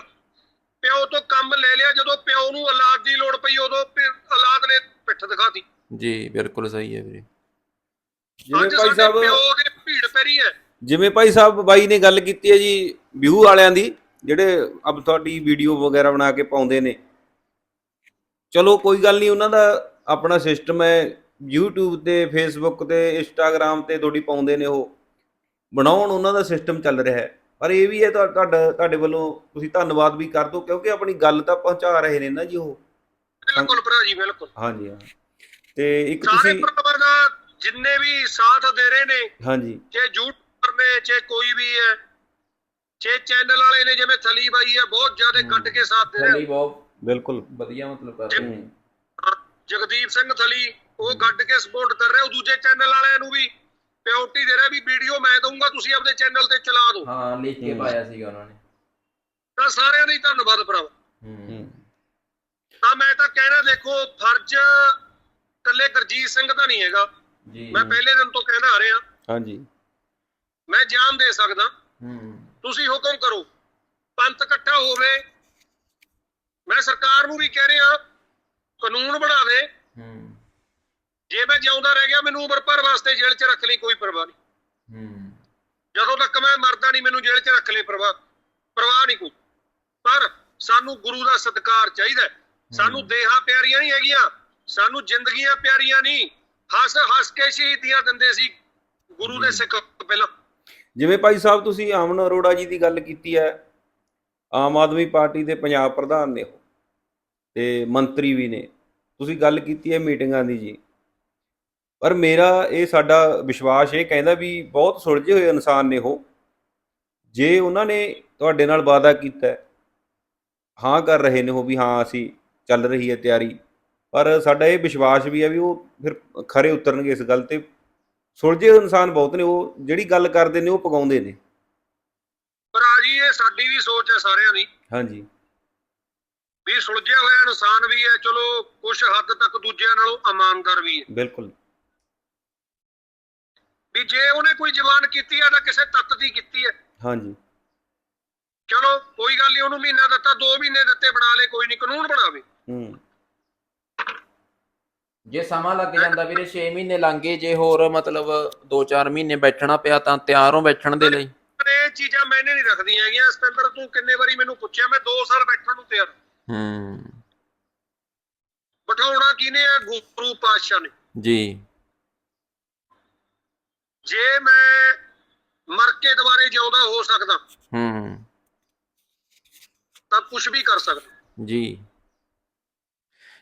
ਪਿਓ ਤੋਂ ਕੰਮ ਲੈ ਲਿਆ ਜਦੋਂ ਪਿਓ ਨੂੰ ਔਲਾਦ ਦੀ ਲੋੜ ਪਈ ਉਦੋਂ ਫਿਰ ਔਲਾਦ ਨੇ ਪਿੱਠ ਦਿਖਾਤੀ। ਜੀ ਬਿਲਕੁਲ ਸਹੀ ਹੈ ਵੀਰੇ। ਜਿਵੇਂ ਅੱਜ ਭਾਈ ਸਾਡੇ ਸਾਹਿਬ ਪਿਓ ਦੇ ਭੀੜ ਪੈਰੀ ਹੈ। ਜਿਵੇਂ ਭਾਈ ਸਾਹਿਬ ਬਾਈ ਨੇ ਗੱਲ ਕੀਤੀ ਹੈ ਜੀ ਵਿਊ ਵਾਲਿਆਂ ਦੀ ਜਿਹੜੇ ਅਬ ਤੁਹਾਡੀ ਵੀਡੀਓ ਵਗੈਰਾ ਬਣਾ ਕੇ ਪਾਉਂਦੇ ਨੇ। ਚਲੋ ਕੋਈ ਗੱਲ ਨਹੀਂ ਉਹਨਾਂ ਦਾ ਆਪਣਾ ਸਿਸਟਮ ਹੈ। YouTube ਤੇ Facebook ਤੇ Instagram ਤੇ ਤੁਹਾਡੀ ਪਾਉਂਦੇ ਨੇ ਉਹ। ਬਣਾਉਣ ਉਹਨਾਂ ਦਾ ਸਿਸਟਮ ਚੱਲ ਰਿਹਾ ਹੈ। ਪਰ ਇਹ ਵੀ ਹੈ ਤੁਹਾ- ਤੁਹਾਡਾ ਤੁਹਾਡੇ ਵੱਲੋਂ ਤੁਸੀਂ ਧੰਨਵਾਦ ਵੀ ਕਰ ਦਿਓ ਕਿਉਂਕਿ ਆਪਣੀ ਗੱਲ ਤਾਂ ਪਹੁੰਚਾ ਰਹੇ ਨੇ ਨਾ ਜੀ ਉਹ। ਬਿਲਕੁਲ ਭਰਾ ਜੀ ਬਿਲਕੁਲ। ਹਾਂਜੀ ਹਾਂ। ਤੇ ਇੱਕ ਸਾਰੇ ਤੁਸੀਂ ਪਰਿਵਾਰ ਦਾ ਜਿੰਨੇ ਵੀ ਸਾਥ ਦੇ ਰਹੇ ਨੇ ਹਾਂਜੀ। ਚਾਹੇ ਯੂਟਿਊਬਰ ਨੇ ਚਾਹੇ ਕੋਈ ਵੀ ਹੈ ਚਾਹੇ ਚੈਨਲ ਵਾਲੇ ਨੇ ਜਿਵੇਂ ਥਲੀ ਬਾਈ ਹੈ ਬਹੁਤ ਜ਼ਿਆਦਾ ਕੱਟ ਕੇ ਸਾਥ ਦੇ ਰਹੇ ਥਲੀ ਬਹੁਤ ਬਿਲਕੁਲ। ਵਧੀਆ ਮਤਲਬ ਕਰ ਰਹੇ ਨੇ। ਹਾਂ, ਜਗਦੀਪ ਸਿੰਘ ਥਲੀ ਉਹ ਗੱਡ ਕੇ ਸਪੋਰਟ ਕਰ ਰਿਹਾ ਉਹ ਦੂਜੇ ਚੈਨਲ ਵਾਲਿਆਂ ਨੂੰ ਵੀ ਪਿਓਰਟੀ ਦੇ ਰਿਹਾ ਵੀ ਵੀਡੀਓ ਮੈਂ ਦਊਂਗਾ ਤੁਸੀਂ ਆਪਣੇ ਚੈਨਲ ਤੇ ਚਲਾ ਦਿਓ। ਹਾਂ ਲਿਖ ਕੇ ਪਾਇਆ ਸੀਗਾ ਉਹਨਾਂ ਨੇ। ਤਾਂ ਸਾਰਿਆਂ ਦਾ ਹੀ ਧੰਨਵਾਦ ਭਰਾਵਾ। ਹੂੰ। ਤਾਂ ਮੈਂ ਤਾਂ ਕਹਿਣਾ ਦੇਖੋ ਫਰਜ਼ ਕੱਲੇ ਗੁਰਜੀਤ ਸਿੰਘ ਦਾ ਨਹੀਂ ਹੈਗਾ। ਜੀ। ਮੈਂ ਪਹਿਲੇ ਦਿਨ ਤੋਂ ਕਹਿੰਦਾ ਆ ਰਿਹਾ। ਹਾਂਜੀ। ਮੈਂ ਜਾਨ ਦੇ ਸਕਦਾ। ਹੂੰ। ਤੁਸੀਂ ਹੁਕਮ ਕਰੋ ਪੰਥ ਇਕੱਠਾ ਹੋਵੇ ਮੈਂ ਸਰਕਾਰ ਨੂੰ ਵੀ ਕਹਿ ਰਿਹਾ ਕਾਨੂੰਨ ਬਣਾ ਦੇ ਹੂੰ। ਜੇ ਮੈਂ ਜਿਉਂਦਾ ਰਹਿ ਗਿਆ ਮੈਨੂੰ ਉਮਰ ਭਰ ਵਾਸਤੇ ਜੇਲ੍ਹ 'ਚ ਰੱਖ ਲਈ ਕੋਈ ਪਰਵਾਹ ਨਹੀਂ। ਹੂੰ। ਜਦੋਂ ਤੱਕ ਮੈਂ ਮਰਦਾ ਨਹੀਂ ਮੈਨੂੰ ਜੇਲ੍ਹ 'ਚ ਰੱਖ ਲਈ ਪਰਵਾਹ ਪਰਵਾਹ ਨਹੀਂ ਕੋਈ। ਪਰ ਸਾਨੂੰ ਗੁਰੂ ਦਾ ਸਤਿਕਾਰ ਚਾਹੀਦਾ। ਸਾਨੂੰ ਦੇਹਾਂ ਪਿਆਰੀਆਂ ਨਹੀਂ ਹੈਗੀਆਂ ਸਾਨੂੰ ਜ਼ਿੰਦਗੀਆਂ ਪਿਆਰੀਆਂ ਨਹੀਂ। ਹੱਸ ਹੱਸ ਕੇ ਸ਼ਹੀਦੀਆਂ ਦਿੰਦੇ ਸੀ ਗੁਰੂ ਦੇ ਸਿੱਖ ਪਹਿਲਾਂ। ਜਿਵੇਂ ਭਾਈ ਸਾਹਿਬ ਤੁਸੀਂ ਆਮਨ ਅਰੋੜਾ ਜੀ ਦੀ ਗੱਲ ਕੀਤੀ ਹੈ ਆਮ ਆਦਮੀ ਪਾਰਟੀ ਦੇ ਪੰਜਾਬ ਪ੍ਰਧਾਨ ਨੇ ਉਹ ਤੇ ਮੰਤਰੀ ਵੀ ਨੇ। ਤੁਸੀਂ ਗੱਲ ਕੀਤੀ ਹੈ ਮੀਟਿੰਗਾਂ ਦੀ ਜੀ। ਪਰ ਮੇਰਾ ਇਹ ਸਾਡਾ ਵਿਸ਼ਵਾਸ ਇਹ ਕਹਿੰਦਾ ਵੀ ਬਹੁਤ ਸੁਲਝੇ ਹੋਏ ਇਨਸਾਨ ਨੇ ਉਹ। ਜੇ ਉਹਨਾਂ ਨੇ ਤੁਹਾਡੇ ਨਾਲ ਵਾਅਦਾ ਕੀਤਾ ਹਾਂ ਕਰ ਰਹੇ ਨੇ ਉਹ ਵੀ ਹਾਂ ਅਸੀਂ ਚੱਲ ਰਹੀ ਹੈ ਤਿਆਰੀ। ਪਰ ਸਾਡਾ ਇਹ ਵਿਸ਼ਵਾਸ ਵੀ ਹੈ ਵੀ ਉਹ ਫਿਰ ਖਰੇ ਉਤਰਨਗੇ ਇਸ ਗੱਲ ਤੇ। ਸੁਲਝੇ ਹੋਏ ਇਨਸਾਨ ਬਹੁਤ ਨੇ ਉਹ, ਜਿਹੜੀ ਗੱਲ ਕਰਦੇ ਨੇ ਉਹ ਪਗਾਉਂਦੇ ਨੇ। ਸਾਡੀ ਵੀ ਸੋਚ ਹੈ ਸਾਰਿਆਂ ਦੀ। ਹਾਂਜੀ। ਵੀ ਸੁਲਝਿਆ ਹੋਇਆ ਇਨਸਾਨ ਵੀ ਹੈ ਚਲੋ ਕੁਝ ਹੱਦ ਤੱਕ ਦੂਜਿਆਂ ਨਾਲੋਂ ਇਮਾਨਦਾਰ ਵੀ ਹੈ। ਬਿਲਕੁਲ। ਵੀ ਜੇ ਉਹਨੇ ਕੋਈ ਜਵਾਨ ਕੀਤੀ ਹੈ ਤਾਂ ਕਿਸੇ ਤੱਤ ਦੀ ਕੀਤੀ ਹੈ। ਹਾਂਜੀ। ਚਲੋ ਕੋਈ ਗੱਲ ਨਹੀਂ ਉਹਨੂੰ ਮਹੀਨਾ ਦਿੱਤਾ 2 ਮਹੀਨੇ ਦਿੱਤੇ ਬਣਾ ਲੇ ਕੋਈ ਨਹੀਂ ਕਾਨੂੰਨ ਬਣਾਵੇ। ਹੂੰ। ਜੇ ਸਮਾਂ ਲੱਗ ਜਾਂਦਾ ਵੀਰੇ 6 ਮਹੀਨੇ ਲੰਘੇ ਜੇ ਹੋਰ ਮਤਲਬ 2-4 ਮਹੀਨੇ ਬੈਠਣਾ ਪਿਆ ਤਾਂ ਤਿਆਰ ਹੋ ਬੈਠਣ ਦੇ ਲਈ। ਇਹ ਚੀਜ਼ਾਂ ਮੈਨੇ ਨਹੀਂ ਰੱਖਦੀਆਂ ਹੈਗੀਆਂ। ਸਤਿੰਦਰ ਤੂੰ ਕਿੰਨੇ ਵਾਰੀ ਮੈਨੂੰ ਪੁੱਛਿਆ ਮੈਂ 2 ਸਾਲ ਬੈਠਣ ਨੂੰ ਤਿਆਰ ਹੂੰ। ਬਿਠਾਉਣਾ ਕਿਹਨੇ ਆ? ਗੁਰੂ ਪਾਤਸ਼ਾਹ ਨੇ। ਜੀ। ਜੇ ਮੈਂ ਮਰ ਕੇ ਦੁਬਾਰੇ ਜਿਉਂਦਾ ਹੋ ਸਕਦਾ ਹੂੰ। ਤਾਂ ਕੁਝ ਵੀ ਕਰ ਸਕਦਾ। ਜੀ।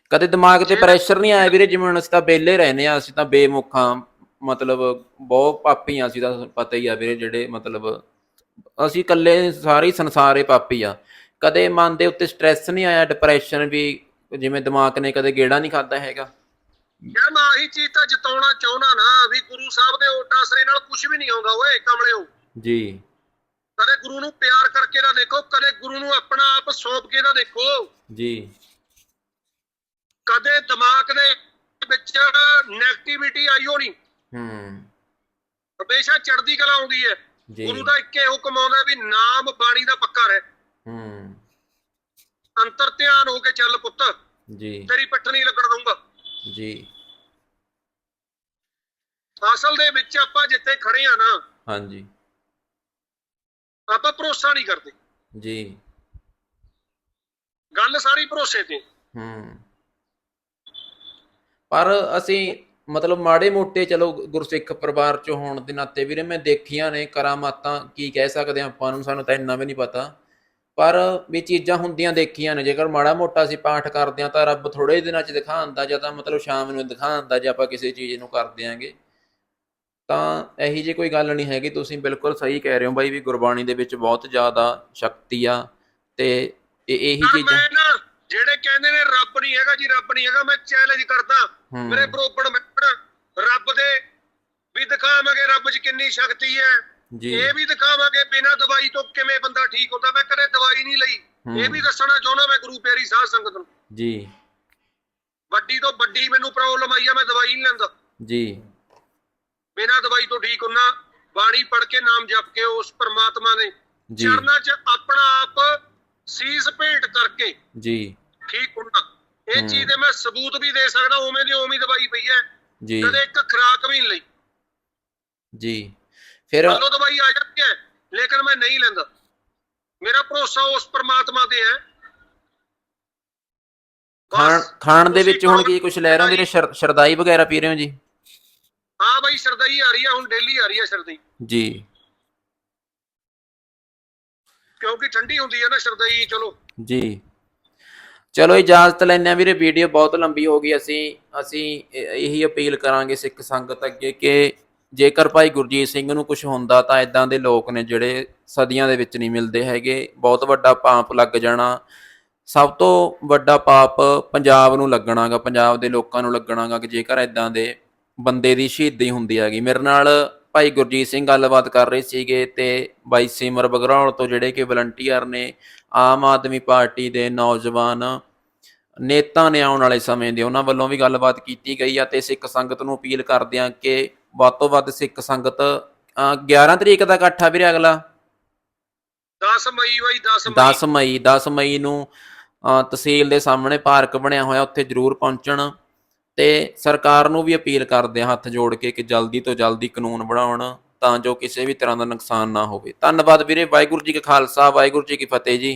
ਕਦੇ ਦਿਮਾਗ ਤੇ ਪ੍ਰੈਸ਼ਰ ਨਹੀਂ ਆਇਆ ਵੀਰੇ ਜਿਵੇਂ ਅਸੀਂ ਤਾਂ ਬੇਲੇ ਰਹਿੰਦੇ ਆ ਅਸੀਂ ਤਾਂ ਬੇਮੁਖਾਂ ਮਤਲਬ ਬਹੁਤ ਪਾਪੀ ਆ ਅਸੀਂ ਤਾਂ ਪਤਾ ਹੀ ਆ ਵੀਰੇ ਜਿਹੜੇ ਮਤਲਬ ਅਸੀਂ ਇਕੱਲੇ ਸਾਰੇ ਸੰਸਾਰੇ ਪਾਪੀ ਆ। ਕਦੇ ਮਨ ਦੇ ਉੱਤੇ ਸਟ੍ਰੈਸ ਨਹੀਂ ਆਇਆ ਡਿਪਰੈਸ਼ਨ ਵੀ ਜਿਵੇਂ ਦਿਮਾਗ ਨੇ ਕਦੇ ਗੇੜਾ ਨਹੀਂ ਖਾਦਾ ਹੈਗਾ। ਯਾਰ ਮੈਂ ਆਹੀ ਚੀਜ਼ ਤਾਂ ਜਿਤਾਉਣਾ ਚਾਹੁੰਦਾ ਨਾ ਵੀ ਗੁਰੂ ਸਾਹਿਬ ਦੇ ਓਟ ਆਸਰੇ ਨਾਲ ਕੁਝ ਵੀ ਨਹੀਂ ਆਉਂਦਾ ਓਏ ਕਮਲਿਓ। ਜੀ। ਕਦੇ ਗੁਰੂ ਨੂੰ ਪਿਆਰ ਕਰਕੇ ਨਾ ਦੇਖੋ ਕਦੇ ਗੁਰੂ ਨੂੰ ਆਪਣਾ ਆਪ ਸੌਂਪ ਕੇ ਨਾ ਦੇਖੋ। ਜੀ। ਕਦੇ ਦਿਮਾਗ ਦੇ ਵਿੱਚ ਨੈਗੇਟਿਵਿਟੀ ਆਈ ਹੋਣੀ। ਹੂੰ। ਹਮੇਸ਼ਾ ਚੜ੍ਹਦੀ ਕਲਾ ਆਉਂਦੀ ਹੈ। ਗੁਰੂ ਦਾ ਇੱਕੇ ਹੁਕਮ ਆਉਂਦਾ ਵੀ ਨਾਮ ਬਾਣੀ ਦਾ ਪੱਕਾ ਰਹਿ। ਹੂੰ। ਅੰਤਰ ਧਿਆਨ ਹੋ ਕੇ ਚੱਲ ਪੁੱਤ। ਜੀ। ਤੇਰੀ ਨਹੀਂ ਲੱਗਣ ਦਊਂਗਾ। ਜੀ। ਅਸਲ ਦੇ ਵਿੱਚ ਆਪਾਂ ਜਿੱਥੇ ਖੜੇ ਆ ਨਾ ਹਾਂਜੀ। ਆਪਾਂ ਭਰੋਸਾ ਨਹੀਂ ਕਰਦੇ। ਜੀ। ਗੱਲ ਸਾਰੀ ਭਰੋਸੇ ਤੇ। ਹੂੰ। ਪਰ ਅਸੀਂ ਮਤਲਬ ਮਾੜੇ ਮੋਟੇ ਚਲੋ ਗੁਰਸਿੱਖ ਪਰਿਵਾਰ ਚ ਹੋਣ ਦੇ ਨਾਤੇ ਵੀਰੇ ਮੈਂ ਦੇਖੀਆਂ ਨੇ ਕਰਾਮਾਤਾਂ ਕੀ ਕਹਿ ਸਕਦੇ ਆਪਾਂ ਨੂੰ ਸਾਨੂੰ ਤਾਂ ਇੰਨਾ ਵੀ ਨਹੀਂ ਪਤਾ। ਪਰ ਵੀ ਚੀਜ਼ਾਂ ਹੁੰਦੀਆਂ ਦੇਖੀਆਂ ਨੇ ਜੇਕਰ ਮਾੜਾ ਮੋਟਾ ਅਸੀਂ ਪਾਠ ਕਰਦੇ ਹਾਂ ਤਾਂ ਰੱਬ ਥੋੜੇ ਦਿਨਾਂ ਚ ਦਿਖਾਉਂਦਾ ਜਾਂ ਤਾਂ ਮਤਲਬ ਸ਼ਾਮ ਨੂੰ ਦਿਖਾਉਂਦਾ ਜੇ ਆਪਾਂ ਕਿਸੇ ਚੀਜ਼ ਨੂੰ ਕਰਦੇ ਆਂਗੇ ਤਾਂ ਇਹੀ ਜੀ ਕੋਈ ਗੱਲ ਨਹੀਂ ਹੈਗੀ ਤੁਸੀਂ ਬਿਲਕੁਲ ਸਹੀ ਕਹਿ ਰਹੇ ਹੋ ਬਾਈ ਵੀ ਗੁਰਬਾਣੀ ਦੇ ਵਿੱਚ ਬਹੁਤ ਜ਼ਿਆਦਾ ਸ਼ਕਤੀ ਆ ਤੇ ਇਹ ਚੀਜ਼ਾਂ ਜਿਹੜੇ ਕਹਿੰਦੇ ਨੇ ਰੱਬ ਨਹੀਂ ਹੈਗਾ ਜੀ ਰੱਬ ਨਹੀਂ ਹੈਗਾ ਮੈਂ ਚੈਲੰਜ ਕਰਦਾ। ਮੇਰੇ ਬਰੋਬਰ ਮਿੱਤਰ ਰੱਬ ਦੇ ਵੀ ਦਿਖਾਵਾਂਗੇ ਰੱਬ 'ਚ ਕਿੰਨੀ ਸ਼ਕਤੀ ਹੈ। ਜੀ। ਇਹ ਵੀ ਦਿਖਾਵਾਂਗੇ ਬਿਨਾਂ ਦਵਾਈ ਤੋਂ ਕਿਵੇਂ ਬੰਦਾ ਠੀਕ ਹੁੰਦਾ। ਮੈਂ ਕਦੇ ਦਵਾਈ ਨਹੀਂ ਲਈ। ਇਹ ਵੀ ਦੱਸਣਾ ਚਾਹੁੰਦਾ ਮੈਂ ਗੁਰੂ ਪਿਆਰੀ ਸਾਧ ਸੰਗਤ ਨੂੰ। ਜੀ। ਵੱਡੀ ਤੋਂ ਵੱਡੀ ਮੈਨੂੰ ਪ੍ਰੋਬਲਮ ਆਈ ਆ ਮੈਂ ਦਵਾਈ ਨਹੀਂ ਲੈਂਦਾ। ਜੀ। ਬਿਨਾਂ ਦਵਾਈ ਤੋਂ ਠੀਕ ਹੁੰਨਾ ਬਾਣੀ ਪੜ੍ਹ ਕੇ ਨਾਮ ਜਪ ਕੇ ਉਸ ਪਰਮਾਤਮਾ ਜੀ। ਚਰਨਾਂ 'ਚ ਆਪਣਾ ਆਪ ਸੀਸ ਭੇਟ ਕਰਕੇ ਜੀ। ਠੀਕ ਹੁੰਨਾ ਇਹ। ਚੀਜ਼ ਦੇ ਮੈਂ ਸਬੂਤ ਵੀ ਦੇ ਸਕਦਾ ਉਵੇਂ ਦੀ ਉਵੇਂ ਦਵਾਈ ਪਈ ਹੈ। ਜੀ। ਕਦੇ ਇੱਕ ਖਰਾਕ ਵੀ ਨਹੀਂ ਲਈ। ਜੀ। ਫਿਰ ਚਲੋ ਦਵਾਈ ਆ ਜਾਂਦੀ ਹੈ ਲੇਕਿਨ ਮੈਂ ਨਹੀਂ ਲੈਂਦਾ। ਮੇਰਾ ਭਰੋਸਾ ਉਸ ਪਰਮਾਤਮਾ ਤੇ ਹੈ। ਖਾਣ ਦੇ ਵਿੱਚ ਹੁਣ ਕੀ ਕੁਝ ਲੈ ਰਹੇ ਹੋ ਵੀਰੇ? ਸ਼ਰਦਾਈ ਵਗੈਰਾ ਪੀ ਰਹੇ ਹੋ ਜੀ? ਹਾਂ ਬਾਈ ਸਰਦਾਈ ਆ ਰਹੀ ਹੈ ਹੁਣ ਡੇਲੀ ਆ ਰਹੀ ਹੈ ਸਰਦਾਈ। ਜੀ। ਕਿਉਂਕਿ ਠੰਡੀ ਹੁੰਦੀ ਹੈ ਨਾ ਸਰਦਾਈ ਚਲੋ। ਜੀ। ਚਲੋ ਇਜਾਜ਼ਤ ਲੈਂਦੇ ਹਾਂ ਵੀਰੇ ਵੀਡੀਓ ਬਹੁਤ ਲੰਬੀ ਹੋ ਗਈ, ਅਸੀਂ ਅਸੀਂ ਇਹੀ ਅਪੀਲ ਕਰਾਂਗੇ ਸਿੱਖ ਸੰਗਤ ਅੱਗੇ ਕਿ ਜੇਕਰ ਭਾਈ ਗੁਰਜੀਤ ਸਿੰਘ ਨੂੰ ਕੁਝ ਹੁੰਦਾ ਤਾਂ ਇਦਾਂ ਦੇ ਲੋਕ ਨੇ ਜਿਹੜੇ ਸਦੀਆਂ ਦੇ ਵਿੱਚ ਨਹੀਂ ਮਿਲਦੇ ਹੈਗੇ। ਬਹੁਤ ਵੱਡਾ ਪਾਪ ਲੱਗ ਜਾਣਾ। ਸਭ ਤੋਂ ਵੱਡਾ ਪਾਪ ਪੰਜਾਬ ਨੂੰ ਲੱਗਣਾਗਾ, ਪੰਜਾਬ ਦੇ ਲੋਕਾਂ ਨੂੰ ਲੱਗਣਾਗਾ ਕਿ ਜੇਕਰ ਇਦਾਂ ਦੇ ਬੰਦੇ ਦੀ ਸ਼ਹੀਦੀ ਹੁੰਦੀ ਹੈਗੀ। ਮੇਰੇ ਨਾਲ ਭਾਈ ਗੁਰਜੀਤ ਸਿੰਘ ਗੱਲਬਾਤ ਕਰ ਰਹੇ ਸੀਗੇ ਤੇ ਬਾਈ ਸਿਮਰ ਬਗਰੌਲ ਤੋਂ ਜਿਹੜੇ ਕਿ ਵਲੰਟੀਅਰ ਨੇ ਆਮ ਆਦਮੀ ਪਾਰਟੀ ਦੇ ਨੌਜਵਾਨ ਨੇਤਾ ਨੇ ਆਉਣ ਵਾਲੇ ਸਮੇਂ ਦੇ ਉਹਨਾਂ ਵੱਲੋਂ ਵੀ ਗੱਲਬਾਤ ਕੀਤੀ ਗਈ ਆ ਤੇ ਸਿੱਖ ਸੰਗਤ ਨੂੰ ਅਪੀਲ ਕਰਦੇ ਆ ਕਿ ਵੱਧ ਤੋਂ ਵੱਧ ਸਿੱਖ ਸੰਗਤ ਅ, 11 ਤਰੀਕ ਦਾ ਇਕੱਠ ਆ ਵੀਰੇ ਅਗਲਾ? 10 ਮਈ ਬਾਈ 10 ਮਈ। 10 ਮਈ 10 ਮਈ ਨੂੰ ਤਹਿਸੀਲ ਦੇ ਸਾਹਮਣੇ ਪਾਰਕ ਬਣਿਆ ਹੋਇਆ ਉੱਥੇ ਜ਼ਰੂਰ ਪਹੁੰਚਣ। ਤੇ ਸਰਕਾਰ ਨੂੰ ਵੀ ਅਪੀਲ ਕਰਦੇ ਹਾਂ ਹੱਥ ਜੋੜ ਕੇ ਕਿ ਜਲਦੀ ਤੋਂ ਜਲਦੀ ਕਾਨੂੰਨ ਬਣਾਉਣ ਤਾਂ ਜੋ ਕਿਸੇ ਵੀ ਤਰ੍ਹਾਂ ਦਾ ਨੁਕਸਾਨ ਨਾ ਹੋਵੇ। ਧੰਨਵਾਦ ਵੀਰੇ, ਵਾਹਿਗੁਰੂ ਜੀ ਕਾ ਖਾਲਸਾ, ਵਾਹਿਗੁਰੂ ਜੀ ਕੀ ਫਤਿਹ ਜੀ।